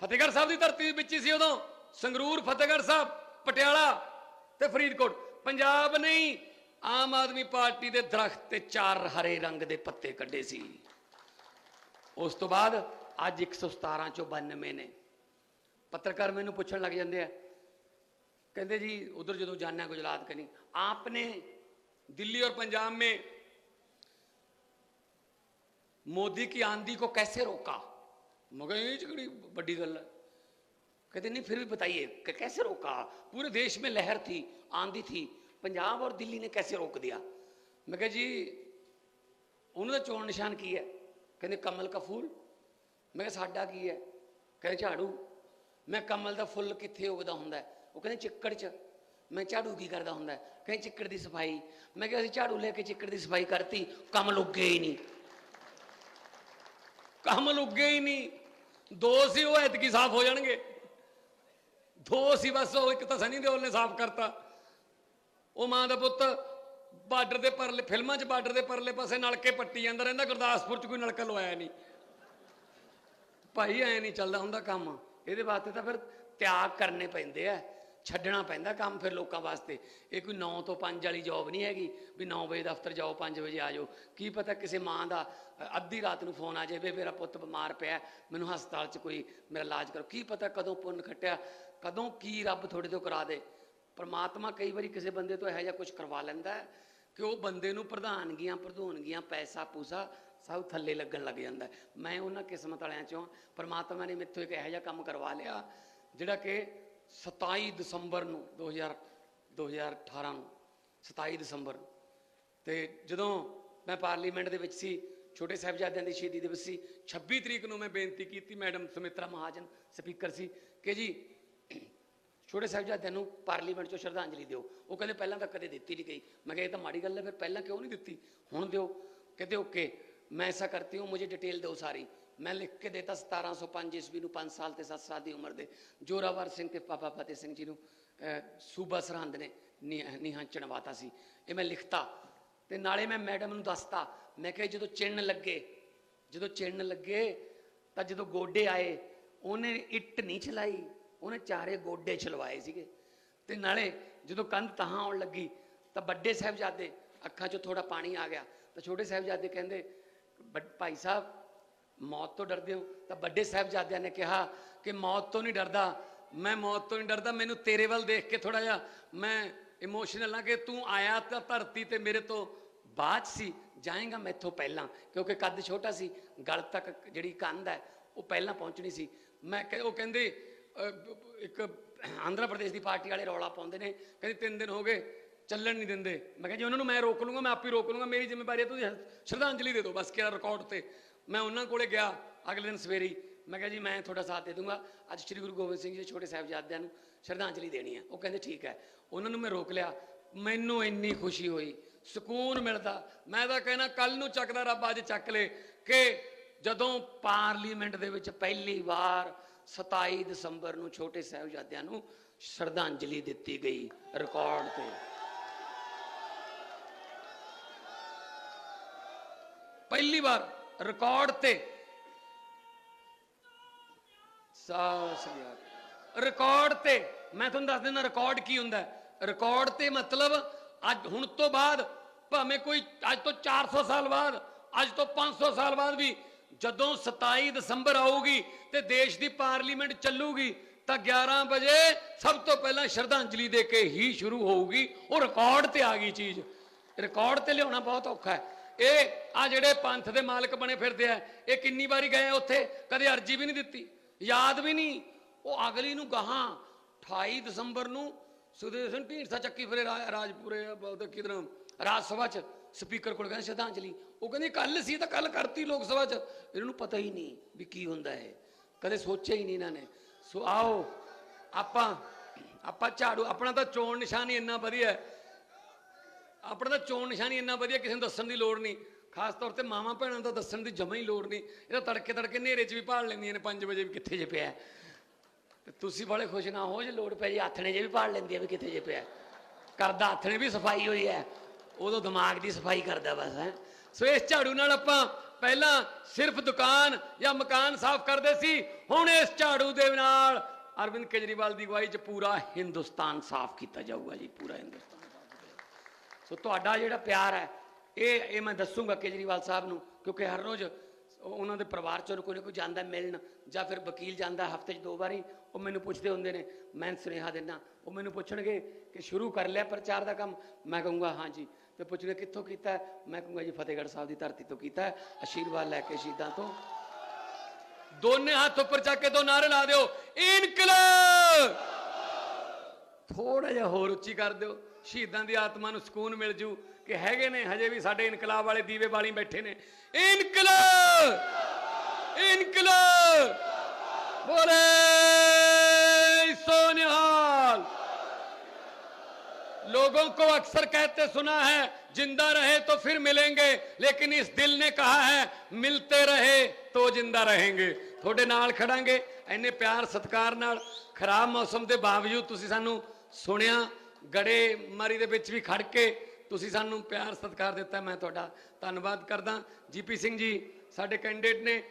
ਫਤਿਹਗੜ੍ਹ ਸਾਹਿਬ ਦੀ ਧਰਤੀ ਵਿੱਚ ਹੀ ਸੀ ਉਦੋਂ। ਸੰਗਰੂਰ, ਫਤਿਹਗੜ੍ਹ ਸਾਹਿਬ, ਪਟਿਆਲਾ ਤੇ ਫਰੀਦਕੋਟ। ਪੰਜਾਬ ਨਹੀਂ ਆਮ ਆਦਮੀ ਪਾਰਟੀ ਦੇ ਦਰਖਤ ਤੇ ਚਾਰ ਹਰੇ ਰੰਗ ਦੇ ਪੱਤੇ ਕੱਢੇ ਸੀ ਉਸ ਤੋਂ ਬਾਅਦ ਅੱਜ 117 ਚੋਂ 92 ਨੇ ਪੱਤਰਕਾਰ ਮੈਨੂੰ ਪੁੱਛਣ ਲੱਗ ਜਾਂਦੇ ਆ कहते जी उधर जो जाना है गुजरात कहीं आपने दिल्ली और पंजाब में मोदी की आंधी को कैसे रोका मगर ये बड़ी बड़ी गल है कहते नहीं फिर भी बताइए कि कैसे रोका पूरे देश में लहर थी आंधी थी पंजाब और दिल्ली ने कैसे रोक दिया मैं कहा जी ਉਹਨਾਂ ਦਾ ਚੋਣ ਨਿਸ਼ਾਨ ਕੀ ਹੈ ਕਹਿੰਦੇ ਕਮਲ ਕਾ ਫੂਲ ਮੈਂ ਕਿਹਾ ਸਾਡਾ ਕੀ ਹੈ ਕਹਿੰਦੇ ਝਾੜੂ ਮੈਂ ਕਮਲ ਦਾ ਫੁੱਲ ਕਿੱਥੇ ਉਗਦਾ ਹੁੰਦਾ ਹੈ? ਉਹ ਕਹਿੰਦੇ ਚਿੱਕੜ 'ਚ ਮੈਂ ਝਾੜੂ ਕੀ ਕਰਦਾ ਹੁੰਦਾ ਹੈ? ਕਹਿੰਦੇ ਚਿੱਕੜ ਦੀ ਸਫਾਈ ਮੈਂ ਕਿਹਾ ਅਸੀਂ ਝਾੜੂ ਲੈ ਕੇ ਚਿੱਕੜ ਦੀ ਸਫਾਈ ਕਰਤੀ ਕੰਮ ਲੁੱਗੇ ਹੀ ਨਹੀਂ ਕੰਮ ਲੁੱਗੇ ਹੀ ਨਹੀਂ ਦੋ ਸੀ ਉਹ ਐਤਕੀ ਸਾਫ਼ ਹੋ ਜਾਣਗੇ ਦੋ ਸੀ ਬਸ ਉਹ ਇੱਕ ਤਾਂ ਸਨੀ ਦਿਓਲ ਨੇ ਸਾਫ਼ ਕਰਤਾ ਉਹ ਮਾਂ ਦਾ ਪੁੱਤ ਬਾਰਡਰ ਦੇ ਪਰਲੇ ਫਿਲਮਾਂ 'ਚ ਬਾਰਡਰ ਦੇ ਪਰਲੇ ਪਾਸੇ ਨਲਕੇ ਪੱਟੀ ਜਾਂਦਾ ਰਹਿੰਦਾ ਗੁਰਦਾਸਪੁਰ 'ਚ ਕੋਈ ਨਲਕਾ ਲਵਾਇਆ ਨਹੀਂ। ਭਾਈ ਐ ਨਹੀਂ ਚੱਲਦਾ ਹੁੰਦਾ ਕੰਮ। ਇਹਦੇ ਵਾਸਤੇ ਤਾਂ ਫਿਰ ਤਿਆਗ ਕਰਨੇ ਪੈਂਦੇ ਆ ਛੱਡਣਾ ਪੈਂਦਾ ਕੰਮ ਫਿਰ ਲੋਕਾਂ ਵਾਸਤੇ। ਇਹ ਕੋਈ 9 ਤੋਂ 5 ਵਾਲੀ ਜੌਬ ਨਹੀਂ ਹੈਗੀ ਵੀ 9 ਵਜੇ ਦਫ਼ਤਰ ਜਾਓ 5 ਵਜੇ ਆ ਜਾਓ। ਕੀ ਪਤਾ ਕਿਸੇ ਮਾਂ ਦਾ ਅ, ਅੱਧੀ ਰਾਤ ਨੂੰ ਫੋਨ ਆ ਜਾਵੇ ਮੇਰਾ ਪੁੱਤ ਬਿਮਾਰ ਪਿਆ ਹੈ, ਮੈਨੂੰ ਹਸਪਤਾਲ 'ਚ ਕੋਈ ਮੇਰਾ ਇਲਾਜ ਕਰੋ। ਕੀ ਪਤਾ ਕਦੋਂ ਪੁੰਨ ਖੱਟਿਆ ਕਦੋਂ ਕੀ ਰੱਬ ਤੁਹਾਡੇ ਤੋਂ ਕਰਾ ਦੇ। ਪਰਮਾਤਮਾ ਕਈ ਵਾਰੀ ਕਿਸੇ ਬੰਦੇ ਤੋਂ ਇਹੋ ਜਿਹਾ ਕੁਝ ਕਰਵਾ ਲੈਂਦਾ ਹੈ ਕਿ ਉਹ ਬੰਦੇ ਨੂੰ ਪ੍ਰਧਾਨਗੀਆਂ, ਪ੍ਰਧੂਨਗੀਆਂ, ਪੈਸਾ, ਪੂਸਾ ਸਭ ਥੱਲੇ ਲੱਗਣ ਲੱਗ ਜਾਂਦਾ ਮੈਂ ਉਹਨਾਂ ਕਿਸਮਤ ਵਾਲਿਆਂ ਚੋਂ ਪਰਮਾਤਮਾ ਨੇ ਮੇਥੋਂ ਇੱਕ ਇਹੋ ਜਿਹਾ ਕੰਮ ਕਰਵਾ ਲਿਆ, ਜਿਹੜਾ ਕਿ 27 ਦਸੰਬਰ ਨੂੰ 2000 2018 ਨੂੰ 27 ਦਸੰਬਰ ਨੂੰ। ਤੇ ਜਦੋਂ ਮੈਂ ਪਾਰਲੀਮੈਂਟ ਦੇ ਵਿੱਚ ਸੀ, ਛੋਟੇ ਸਾਹਿਬਜ਼ਾਦਿਆਂ ਦੀ ਸ਼ਹੀਦੀ ਦਿਵਸ ਸੀ 26 ਤਰੀਕ ਨੂੰ ਮੈਂ ਬੇਨਤੀ ਕੀਤੀ ਮੈਡਮ ਸੁਮਿਤਰਾ ਮਹਾਜਨ, ਸਪੀਕਰ ਸੀ, ਕਿ ਜੀ ਛੋਟੇ ਸਾਹਿਬਜ਼ਾਦਿਆਂ ਨੂੰ ਪਾਰਲੀਮੈਂਟ 'ਚੋਂ ਸ਼ਰਧਾਂਜਲੀ ਦਿਓ। ਉਹ ਕਹਿੰਦੇ ਪਹਿਲਾਂ ਤਾਂ ਕਦੇ ਦਿੱਤੀ ਨਹੀਂ ਗਈ। ਮੈਂ ਕਿਹਾ ਇਹ ਤਾਂ ਮਾੜੀ ਗੱਲ ਹੈ ਫਿਰ ਪਹਿਲਾਂ ਕਿਉਂ ਨਹੀਂ ਦਿੱਤੀ? ਹੁਣ ਦਿਓ। ਕਹਿੰਦੇ ਓਕੇ ਮੈਂ ਐਸਾ ਕਰਤੀ ਹੂੰ ਮੁਝੇ ਡਿਟੇਲ ਦਿਓ ਸਾਰੀ। ਮੈਂ ਲਿਖ ਕੇ ਦੇਤਾ 1705 ਈਸਵੀ ਨੂੰ 5 ਸਾਲ ਤੇ 7 ਸਾਲ ਦੀ ਉਮਰ ਦੇ। ਜੋਰਾਵਰ ਸਿੰਘ ਤੇ ਪਾਪਾ ਫਤਿਹ ਸਿੰਘ ਜੀ ਨੂੰ ਅਹ, ਸੂਬਾ ਸਰਹੰਦ ਨੇ ਨਿ- ਨਿਹੰਚਣ ਵਾਤਾ ਸੀ। ਇਹ ਮੈਂ ਲਿਖਤਾ ਤੇ ਨਾਲੇ ਮੈਂ ਮੈਡਮ ਨੂੰ ਦੱਸਤਾ। ਮੈਂ ਕਿਹਾ ਜਦੋਂ ਚਿੰਨ ਲੱਗੇ ਜਦੋਂ ਚਿੰਨ ਲੱਗੇ ਤਾਂ ਜਦੋਂ ਗੋਡੇ ਆਏ ਉਹਨੇ ਇੱਟ ਨਹੀਂ ਚਲਾਈ। ਉਹਨੇ ਚਾਰੇ ਗੋਡੇ ਛਲਵਾਏ ਸੀਗੇ। ਤੇ ਨਾਲੇ ਜਦੋਂ ਕੰਧ ਤਹਾਂ ਆਉਣ ਲੱਗੀ, ਤਾਂ ਵੱਡੇ ਸਾਹਿਬਜ਼ਾਦੇ ਅੱਖਾਂ 'ਚੋਂ ਥੋੜਾ ਪਾਣੀ ਆ ਗਿਆ। ਤਾਂ ਛੋਟੇ ਸਾਹਿਬਜ਼ਾਦੇ ਕਹਿੰਦੇ, "ਵੱਡ- ਭਾਈ ਸਾਹਿਬ, ਮੌਤ ਤੋਂ ਡਰਦੇ ਹੋ? ਤਾਂ ਵੱਡੇ ਸਾਹਿਬਜ਼ਾਦਿਆਂ ਨੇ ਕਿਹਾ ਕਿ, ਮੌਤ ਤੋਂ ਨਹੀਂ ਡਰਦਾ। ਮੈਂ ਮੌਤ ਤੋਂ ਨਹੀਂ ਡਰਦਾ। ਮੈਨੂੰ ਤੇਰੇ ਵੱਲ ਦੇਖ ਕੇ ਥੋੜਾ ਜਿਹਾ ਮੈਂ ਇਮੋਸ਼ਨਲ ਆ ਕਿ ਤੂੰ ਆਇਆ ਤਾਂ ਧਰਤੀ ਤੇ ਮੇਰੇ ਤੋਂ ਬਾਅਦ 'ਚ ਸੀ। ਜਾਏਗਾ ਮੈਥੋਂ ਪਹਿਲਾਂ। ਕਿਉਂਕਿ ਕੱਦ ਛੋਟਾ ਸੀ। ਗਲ ਤੱਕ ਜਿਹੜੀ ਕੰਧ ਹੈ, ਉਹ ਪਹਿਲਾਂ ਪਹੁੰਚਣੀ ਸੀ। ਮੈਂ ਕਹਿ- ਉਹ ਕਹਿੰਦੇ ਇੱਕ ਆਂਧਰਾ ਪ੍ਰਦੇਸ਼ ਦੀ ਪਾਰਟੀ ਵਾਲੇ ਰੌਲਾ ਪਾਉਂਦੇ ਨੇ, ਕਹਿੰਦੇ ਤਿੰਨ ਦਿਨ ਹੋ ਗਏ, ਚੱਲਣ ਨਹੀਂ ਦਿੰਦੇ। ਮੈਂ ਕਿਹਾ ਜੀ ਉਹਨਾਂ ਨੂੰ ਮੈਂ ਰੋਕ ਲੂੰਗਾ, ਮੈਂ ਆਪ ਹੀ ਰੋਕ ਲੂੰਗਾ, ਮੇਰੀ ਜ਼ਿੰਮੇਵਾਰੀ ਹੈ ਤੁਸੀਂ ਸ਼ਰਧਾਂਜਲੀ ਦੇ ਦਿਓ, ਬਸ ਕਿਹੜਾ ਰਿਕਾਰਡ ਤੇ। ਮੈਂ ਉਹਨਾਂ ਕੋਲੇ ਗਿਆ ਅਗਲੇ ਦਿਨ ਸਵੇਰੇ ਮੈਂ ਕਿਹਾ ਜੀ ਮੈਂ ਤੁਹਾਡਾ ਸਾਥ ਦੇ ਦੂੰਗਾ। ਅੱਜ ਸ੍ਰੀ ਗੁਰੂ ਗੋਬਿੰਦ ਸਿੰਘ ਜੀ ਦੇ ਛੋਟੇ ਸਾਹਿਬਜ਼ਾਦਿਆਂ ਨੂੰ ਸ਼ਰਧਾਂਜਲੀ ਦੇਣੀ ਹੈ। ਉਹ ਕਹਿੰਦੇ ਠੀਕ ਹੈ। ਉਹਨਾਂ ਨੂੰ ਮੈਂ ਰੋਕ ਲਿਆ। ਮੈਨੂੰ ਇੰਨੀ ਖੁਸ਼ੀ ਹੋਈ। ਸਕੂਨ ਮਿਲਦਾ। ਮੈਂ ਤਾਂ ਕਹਿਣਾ ਕੱਲ ਨੂੰ ਚੱਕਦਾ ਰੱਬ ਅੱਜ ਚੱਕ ਲੇ ਕਿ ਜਦੋਂ ਪਾਰਲੀਮੈਂਟ ਦੇ ਵਿੱਚ ਪਹਿਲੀ ਵਾਰ 27 ਦਸੰਬਰ ਨੂੰ ਛੋਟੇ ਸਾਹਿਬਜ਼ਾਦਿਆਂ ਨੂੰ ਸ਼ਰਧਾਂਜਲੀ ਦਿੱਤੀ ਗਈ ਰਿਕਾਰਡ ਤੇ। ਪਹਿਲੀ ਵਾਰ ਰਿਕਾਰਡ ਤੇ। ਸਾਸ ਰਿਕਾਰਡ ਤੇ। ਮੈਂ ਤੁਹਾਨੂੰ ਦੱਸ ਦਿੰਦਾ, ਰਿਕਾਰਡ ਕੀ ਹੁੰਦਾ ਰਿਕਾਰਡ ਤੇ ਮਤਲਬ ਅੱਜ, ਹੁਣ ਤੋਂ ਬਾਅਦ, ਭਾਵੇਂ ਕੋਈ ਅੱਜ ਤੋਂ 400 ਸਾਲ ਬਾਅਦ, ਅੱਜ ਤੋਂ 500 ਸਾਲ ਬਾਅਦ ਵੀ ਜਦੋਂ 27 ਦਸੰਬਰ ਆਊਗੀ ਤੇ ਦੇਸ਼ ਦੀ ਪਾਰਲੀਮੈਂਟ ਚੱਲੂਗੀ, ਤਾਂ 11 ਵਜੇ ਸਭ ਤੋਂ ਪਹਿਲਾਂ ਸ਼ਰਧਾਂਜਲੀ ਦੇ ਕੇ ਹੀ ਸ਼ੁਰੂ ਹੋਊਗੀ। ਉਹ ਰਿਕਾਰਡ ਤੇ ਆ ਗਈ ਚੀਜ਼। ਰਿਕਾਰਡ ਤੇ ਲਿਆਉਣਾ ਬਹੁਤ ਔਖਾ ਹੈ। ਇਹ ਆ ਜਿਹੜੇ ਪੰਥ ਦੇ ਮਾਲਕ ਬਣੇ ਫਿਰਦੇ ਆ, ਇਹ ਕਿੰਨੀ ਵਾਰੀ ਗਏ ਉੱਥੇ? ਕਦੇ ਅਰਜੀ ਵੀ ਨਹੀਂ ਦਿੱਤੀ। ਯਾਦ ਵੀ ਨਹੀਂ। ਉਹ ਅਗਲੀ ਨੂੰ ਗਾਹਾਂ 28 ਦਸੰਬਰ ਨੂੰ ਸੁਖਦੇਵ ਸਿੰਘ ਢੀਂਡਸਾ ਚੱਕੀ ਫਿਰੇ ਰਾਜਪੁਰੇ ਉਹਦੇ ਕਿਧਰ ਰਾਜ ਸਭਾ ਚ। ਸਪੀਕਰ ਕੋਲ ਕਹਿੰਦੇ ਸ਼ਰਧਾਂਜਲੀ। ਉਹ ਕਹਿੰਦੇ ਕੱਲ ਸੀ ਤਾਂ ਕੱਲ ਕਰਤੀ ਲੋਕ ਸਭਾ ਚ। ਇਹਨਾਂ ਨੂੰ ਪਤਾ ਹੀ ਨਹੀਂ ਵੀ ਕੀ ਹੁੰਦਾ ਹੈ ਕਦੇ ਸੋਚਿਆ ਹੀ ਨਹੀਂ ਇਹਨਾਂ ਨੇ। ਸੋ ਆਓ, ਆਪਾਂ ਆਪਾਂ ਝਾੜੂ, ਆਪਣਾ ਤਾਂ ਚੋਣ ਨਿਸ਼ਾਨ ਹੀ ਇੰਨਾ ਵਧੀਆ ਹੈ। ਆਪਣਾ ਤਾਂ ਚੋਣ ਨਿਸ਼ਾਨੀ ਇੰਨਾ ਵਧੀਆ, ਕਿਸੇ ਨੂੰ ਦੱਸਣ ਦੀ ਲੋੜ ਨਹੀਂ। ਖਾਸ ਤੌਰ ਤੇ ਮਾਮਾ ਭੈਣਾਂ ਦਾ ਦੱਸਣ ਦੀ ਜਮਾ ਹੀ ਲੋੜ ਨਹੀਂ। ਇਹਦਾ ਤੜਕੇ ਤੜਕੇ ਹਨੇਰੇ 'ਚ ਵੀ ਭਾਲ ਲੈਂਦੀਆਂ ਨੇ 5 ਵਜੇ ਵੀ ਕਿੱਥੇ ਜੇ ਪਿਆ। ਤੇ ਤੁਸੀਂ ਬੜੇ ਖੁਸ਼ ਨਾ ਹੋ ਜੇ, ਲੋੜ ਪੈ ਜੇ, ਆਥਣੇ ਜੇ ਵੀ ਭਾਲ ਲੈਂਦੀ ਆ ਵੀ ਕਿੱਥੇ ਜੇ ਪਿਆ। ਹੈ। ਕਰਦਾ ਆਥਣੇ ਵੀ ਸਫ਼ਾਈ ਹੋਈ ਹੈ। ਉਦੋਂ ਦਿਮਾਗ ਦੀ ਸਫ਼ਾਈ ਕਰਦਾ ਬਸ, ਹੈ। ਸੋ ਇਸ ਝਾੜੂ ਨਾਲ ਆਪਾਂ ਪਹਿਲਾਂ ਸਿਰਫ ਦੁਕਾਨ ਜਾਂ ਮਕਾਨ ਸਾਫ਼ ਕਰਦੇ ਸੀ, ਹੁਣ ਇਸ ਝਾੜੂ ਦੇ ਨਾਲ ਅਰਵਿੰਦ ਕੇਜਰੀਵਾਲ ਦੀ ਅਗਵਾਈ 'ਚ ਪੂਰਾ ਹਿੰਦੁਸਤਾਨ ਸਾਫ਼ ਕੀਤਾ ਜਾਊਗਾ ਜੀ, ਪੂਰਾ ਹਿੰਦੁਸਤਾਨ ਸੋ ਤੁਹਾਡਾ ਜਿਹੜਾ ਪਿਆਰ ਹੈ, ਇਹ ਇਹ ਮੈਂ ਦੱਸੂਗਾ ਕੇਜਰੀਵਾਲ ਸਾਹਿਬ ਨੂੰ, ਕਿਉਂਕਿ ਹਰ ਰੋਜ਼ ਉਹ- ਉਹਨਾਂ ਦੇ ਪਰਿਵਾਰ ਚੋਂ ਕੋਈ ਨਾ ਕੋਈ ਜਾਂਦਾ ਮਿਲਣ, ਜਾਂ ਫਿਰ ਵਕੀਲ ਜਾਂਦਾ ਹਫ਼ਤੇ 'ਚ ਦੋ ਵਾਰੀ, ਉਹ ਮੈਨੂੰ ਪੁੱਛਦੇ ਹੁੰਦੇ ਨੇ, ਮੈਂ ਸੁਨੇਹਾ ਦਿੰਦਾ। ਉਹ ਮੈਨੂੰ ਪੁੱਛਣਗੇ ਕਿ ਸ਼ੁਰੂ ਕਰ ਲਿਆ ਪ੍ਰਚਾਰ ਦਾ ਕੰਮ? ਮੈਂ ਕਹੂੰਗਾ ਹਾਂਜੀ ਤੇ ਪੁੱਛਣਗੇ ਕਿੱਥੋਂ ਕੀਤਾ? ਮੈਂ ਕਹੂੰਗਾ ਜੀ ਫਤਿਹਗੜ੍ਹ ਸਾਹਿਬ ਦੀ ਧਰਤੀ ਤੋਂ ਕੀਤਾ। ਆਸ਼ੀਰਵਾਦ ਲੈ ਕੇ ਸ਼ਹੀਦਾਂ ਤੋਂ। ਦੋਨੇ ਹੱਥ ਉੱਪਰ ਚੱਕ ਕੇ ਦੋ ਨਾਰੇ ਲਾ ਦਿਓ। ਇਨਕਲਾਬ! ਥੋੜਾ ਜਿਹਾ ਹੋਰ ਉੱਚੀ ਕਰ ਦਿਓ। ਸ਼ਹੀਦਾਂ ਦੀ ਆਤਮਾ ਨੂੰ ਸਕੂਨ ਮਿਲ ਜੂ ਕਿ ਹੈਗੇ ਨੇ, ਹਜੇ ਵੀ ਸਾਡੇ ਇਨਕਲਾਬ ਵਾਲੇ ਦੀਵੇ ਵਾਲੀ ਬੈਠੇ ਨੇ। ਇਨਕਲਾਬ! ਇਨਕਲਾਬ! ਬੋਲੇ! लोगों को अक्सर कहते सुना है जिंदा रहे तो फिर मिलेंगे लेकिन इस दिल ने कहा है मिलते रहे तो जिंदा रहेंगे ਤੁਹਾਡੇ ਨਾਲ ਖੜਾਂਗੇ ਇੰਨੇ ਪਿਆਰ ਸਤਿਕਾਰ ਨਾਲ ਖਰਾਬ ਮੌਸਮ ਦੇ ਬਾਵਜੂਦ ਤੁਸੀਂ ਸਾਨੂੰ ਸੁਣਿਆ ਗੜੇ ਮਾਰੀ ਦੇ ਵਿੱਚ ਵੀ ਖੜ ਕੇ ਤੁਸੀਂ ਸਾਨੂੰ ਪਿਆਰ ਸਤਿਕਾਰ ਦਿੱਤਾ ਮੈਂ ਤੁਹਾਡਾ ਧੰਨਵਾਦ ਕਰਦਾ ਜੀਪੀ ਸਿੰਘ ਜੀ ਸਾਡੇ ਕੈਂਡੀਡੇਟ ਨੇ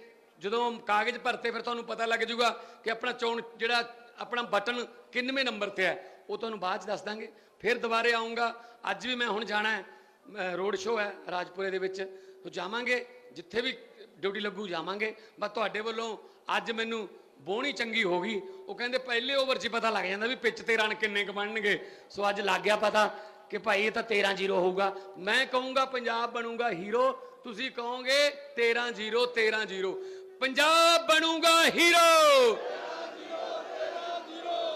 ਜਦੋਂ ਕਾਗਜ਼ ਭਰਤੇ ਫਿਰ ਤੁਹਾਨੂੰ ਪਤਾ ਲੱਗ ਜਾਊਗਾ ਕਿ ਆਪਣਾ ਚੋਣ ਜਿਹੜਾ ਆਪਣਾ ਬਟਨ ਕਿੰਨਵੇਂ ਨੰਬਰ ਤੇ ਹੈ ਉਹ ਤੁਹਾਨੂੰ ਬਾਅਦ ਚ ਦੱਸ ਦਾਂਗੇ ਫਿਰ ਦੁਬਾਰੇ ਆਉਂਗਾ। ਅੱਜ ਵੀ ਮੈਂ ਹੁਣ ਜਾਣਾ ਹੈ। ਰੋਡ ਸ਼ੋਅ ਹੈ ਰਾਜਪੁਰੇ ਦੇ ਵਿੱਚ। ਤੋਂ ਜਾਵਾਂਗੇ, ਜਿੱਥੇ ਵੀ ਡਿਊਟੀ ਲੱਗੂ ਜਾਵਾਂਗੇ। ਬਸ ਤੁਹਾਡੇ ਵੱਲੋਂ ਅੱਜ ਮੈਨੂੰ ਬੋਣੀ ਚੰਗੀ ਹੋ ਗਈ। ਉਹ ਕਹਿੰਦੇ ਪਹਿਲੇ ਓਵਰ 'ਚ ਪਤਾ ਲੱਗ ਜਾਂਦਾ ਵੀ ਪਿੱਚ ਤੇ ਰਨ ਕਿੰਨੇ ਕੁ ਬਣਨਗੇ। ਸੋ ਅੱਜ ਲੱਗ ਗਿਆ ਪਤਾ ਕਿ ਭਾਈ ਇਹ ਤਾਂ 13-0 ਹੋਊਗਾ। ਮੈਂ ਕਹੂੰਗਾ ਪੰਜਾਬ ਬਣੂਗਾ ਹੀਰੋ। ਤੁਸੀਂ ਕਹੋਗੇ 13-0 13-0 ਪੰਜਾਬ ਬਣੂਗਾ ਹੀਰੋ!